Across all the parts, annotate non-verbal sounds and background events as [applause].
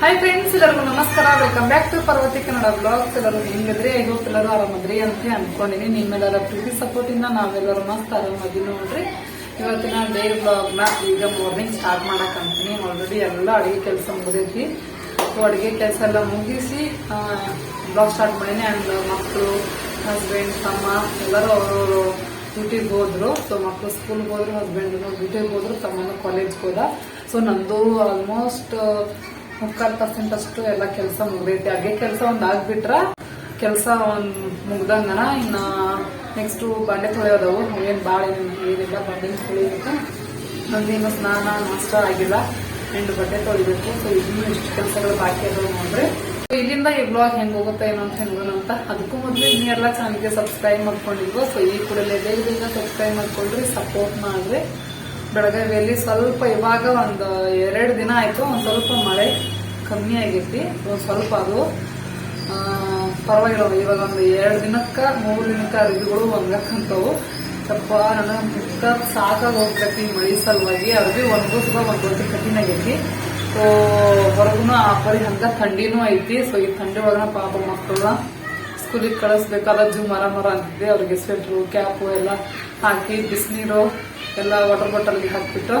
Hi friends ಎಲ್ಲರಿಗೂ ನಮಸ್ಕಾರ. Welcome back to Parvathi Kannada blogs ಎಲ್ಲರೂ ಹೆಂಗಿದ್ರಿ? ಗೊತ್ತಿಲ್ಲರೂ ಆರಾಮದ್ರಿ ಅಂತ ಅನ್ಕೊಂಡಿನಿ. ನಿಮ್ಮೆಲ್ಲರ ಪ್ರೀತಿ ಸಪೋರ್ಟ್ ಇಂದ ನಾವೆಲ್ಲರೂ ಮಸ್ತ್ ಆರಾಮದಿ ನೋಡ್ರಿ. ಇವತ್ತಿನ ಡೇ ಬ್ಲಾಗ್ನ ಈಗ ಮಾರ್ನಿಂಗ್ ಸ್ಟಾರ್ಟ್ ಮಾಡಕ್ ಅಂತೀನಿ. ಆಲ್ರೆಡಿ ಎಲ್ಲ ಅಡುಗೆ ಕೆಲಸ ಮುಗಿದೈತಿ. ಸೊ ಅಡಿಗೆ ಕೆಲಸ ಎಲ್ಲ ಮುಗಿಸಿ ಬ್ಲಾಗ್ ಸ್ಟಾರ್ಟ್ ಮಾಡೀನಿ. ಆ್ಯಂಡ್ ಮಕ್ಕಳು ಹಸ್ಬೆಂಡ್ ತಮ್ಮ ಎಲ್ಲರೂ ಅವರು ಡ್ಯೂಟಿಗೆ ಹೋದ್ರು. ಸೊ ಮಕ್ಕಳು ಸ್ಕೂಲ್ಗೆ ಹೋದ್ರು ಹಸ್ಬೆಂಡ್ ಡ್ಯೂಟಿಗೆ ಹೋದ್ರು, ತಮ್ಮನ ಕಾಲೇಜ್ಗೆ ಹೋದ. ಸೊ ನಂದು ಆಲ್ಮೋಸ್ಟ್ ಮುಕ್ಕಾಲ್ ಪರ್ಸೆಂಟ್ ಅಷ್ಟು ಎಲ್ಲ ಕೆಲಸ ಮುಗ್ದೈತಿ. ಹಾಗೆ ಕೆಲಸ ಒಂದ್ ಆಗ್ಬಿಟ್ರ ಕೆಲಸ ಒಂದ್ ಮುಗ್ದಂಗನ ಇನ್ನ ನೆಕ್ಸ್ಟ್ ಬಂಡೆ ತೊಳೆಯೋದವು. ಏನ್ ಬಾಳ ಏನಿಲ್ಲ ಬಂಡೆ ತೊಳಿಬೇಕು ನಂದೇನು ಸ್ನಾನ, ನಾಷ್ಟ ಆಗಿಲ್ಲ. ಎಂಟು ಬಟ್ಟೆ ತೊಳಿಬೇಕು. ಸೊ ಇನ್ನೂ ಎಷ್ಟು ಕೆಲಸಗಳು ಬಾಕಿ ಅದಾವ ನೋಡ್ರಿ. ಸೊ ಇಲ್ಲಿಂದ ಈ ಬ್ಲಾಗ್ ಹೆಂಗ್ ಹೋಗುತ್ತೆ, ಏನೋ ಅಂತ ಅಂತ. ಅದಕ್ಕೂ ಮೊದಲು ಇನ್ನೆಲ್ಲ ಚಾನಲ್ಗೆ ಸಬ್ಸ್ಕ್ರೈಬ್ ಮಾಡ್ಕೊಂಡಿದ್ವು. ಸೊ ಈ ಕೂಡಲೇ ಬೇಗ ಬೇಗ ಸಬ್ಸ್ಕ್ರೈಬ್ ಮಾಡ್ಕೊಳ್ರಿ ಸಪೋರ್ಟ್ ಮಾಡ್ರಿ. ಬೆಳಗಾವಿಯಲ್ಲಿ ಸ್ವಲ್ಪ ಇವಾಗ ಒಂದು ಎರಡು ದಿನ ಆಯಿತು, ಒಂದು ಸ್ವಲ್ಪ ಮಳೆ ಕಮ್ಮಿ ಆಗೈತಿ ಒಂದು ಸ್ವಲ್ಪ ಅದು ಪರವಾಗಿಲ್ಲ. ಇವಾಗ ಒಂದು ಎರಡು ದಿನಕ್ಕೆ, ಮೂರು ದಿನಕ್ಕೆ ಅರಿವುಗಳು ಒಣಗಕ್ಕಂತವು ಸ್ವಲ್ಪ ನನಗೆ ಮುಕ್ತ ಸಾಕಾಗಿ ಹೋಗ್ತೈತಿ ಮಳೆ ಸಲುವಾಗಿ. ಅರ್ಬಿ ಒಣಗಿಸುವ ಒಂದು ದೊಡ್ಡ ಕಠಿಣ ಆಗೈತಿ. ಸೊ ಹೊರಗೂ ಆ ಪರಿ ಹಂತ ಥಂಡಿನೂ ಐತಿ. ಸೊ ಈ ಥಂಡಿ ಒಳಗನ ಪಾಪ ಮಕ್ಕಳನ್ನ ಸ್ಕೂಲಿಗೆ ಕಳಿಸ್ಬೇಕಾದ್ರೆ ಜೂ ಮರ ಮರ ಅಂತಿದ್ದೆ ಅವ್ರಿಗೆ ಸ್ವೆಟ್ರು ಕ್ಯಾಪು ಎಲ್ಲ ಹಾಕಿ, ಬಿಸಿನೀರು ಎಲ್ಲ ವಾಟರ್ ಬಾಟಲ್ಗೆ ಹಾಕಿಬಿಟ್ಟು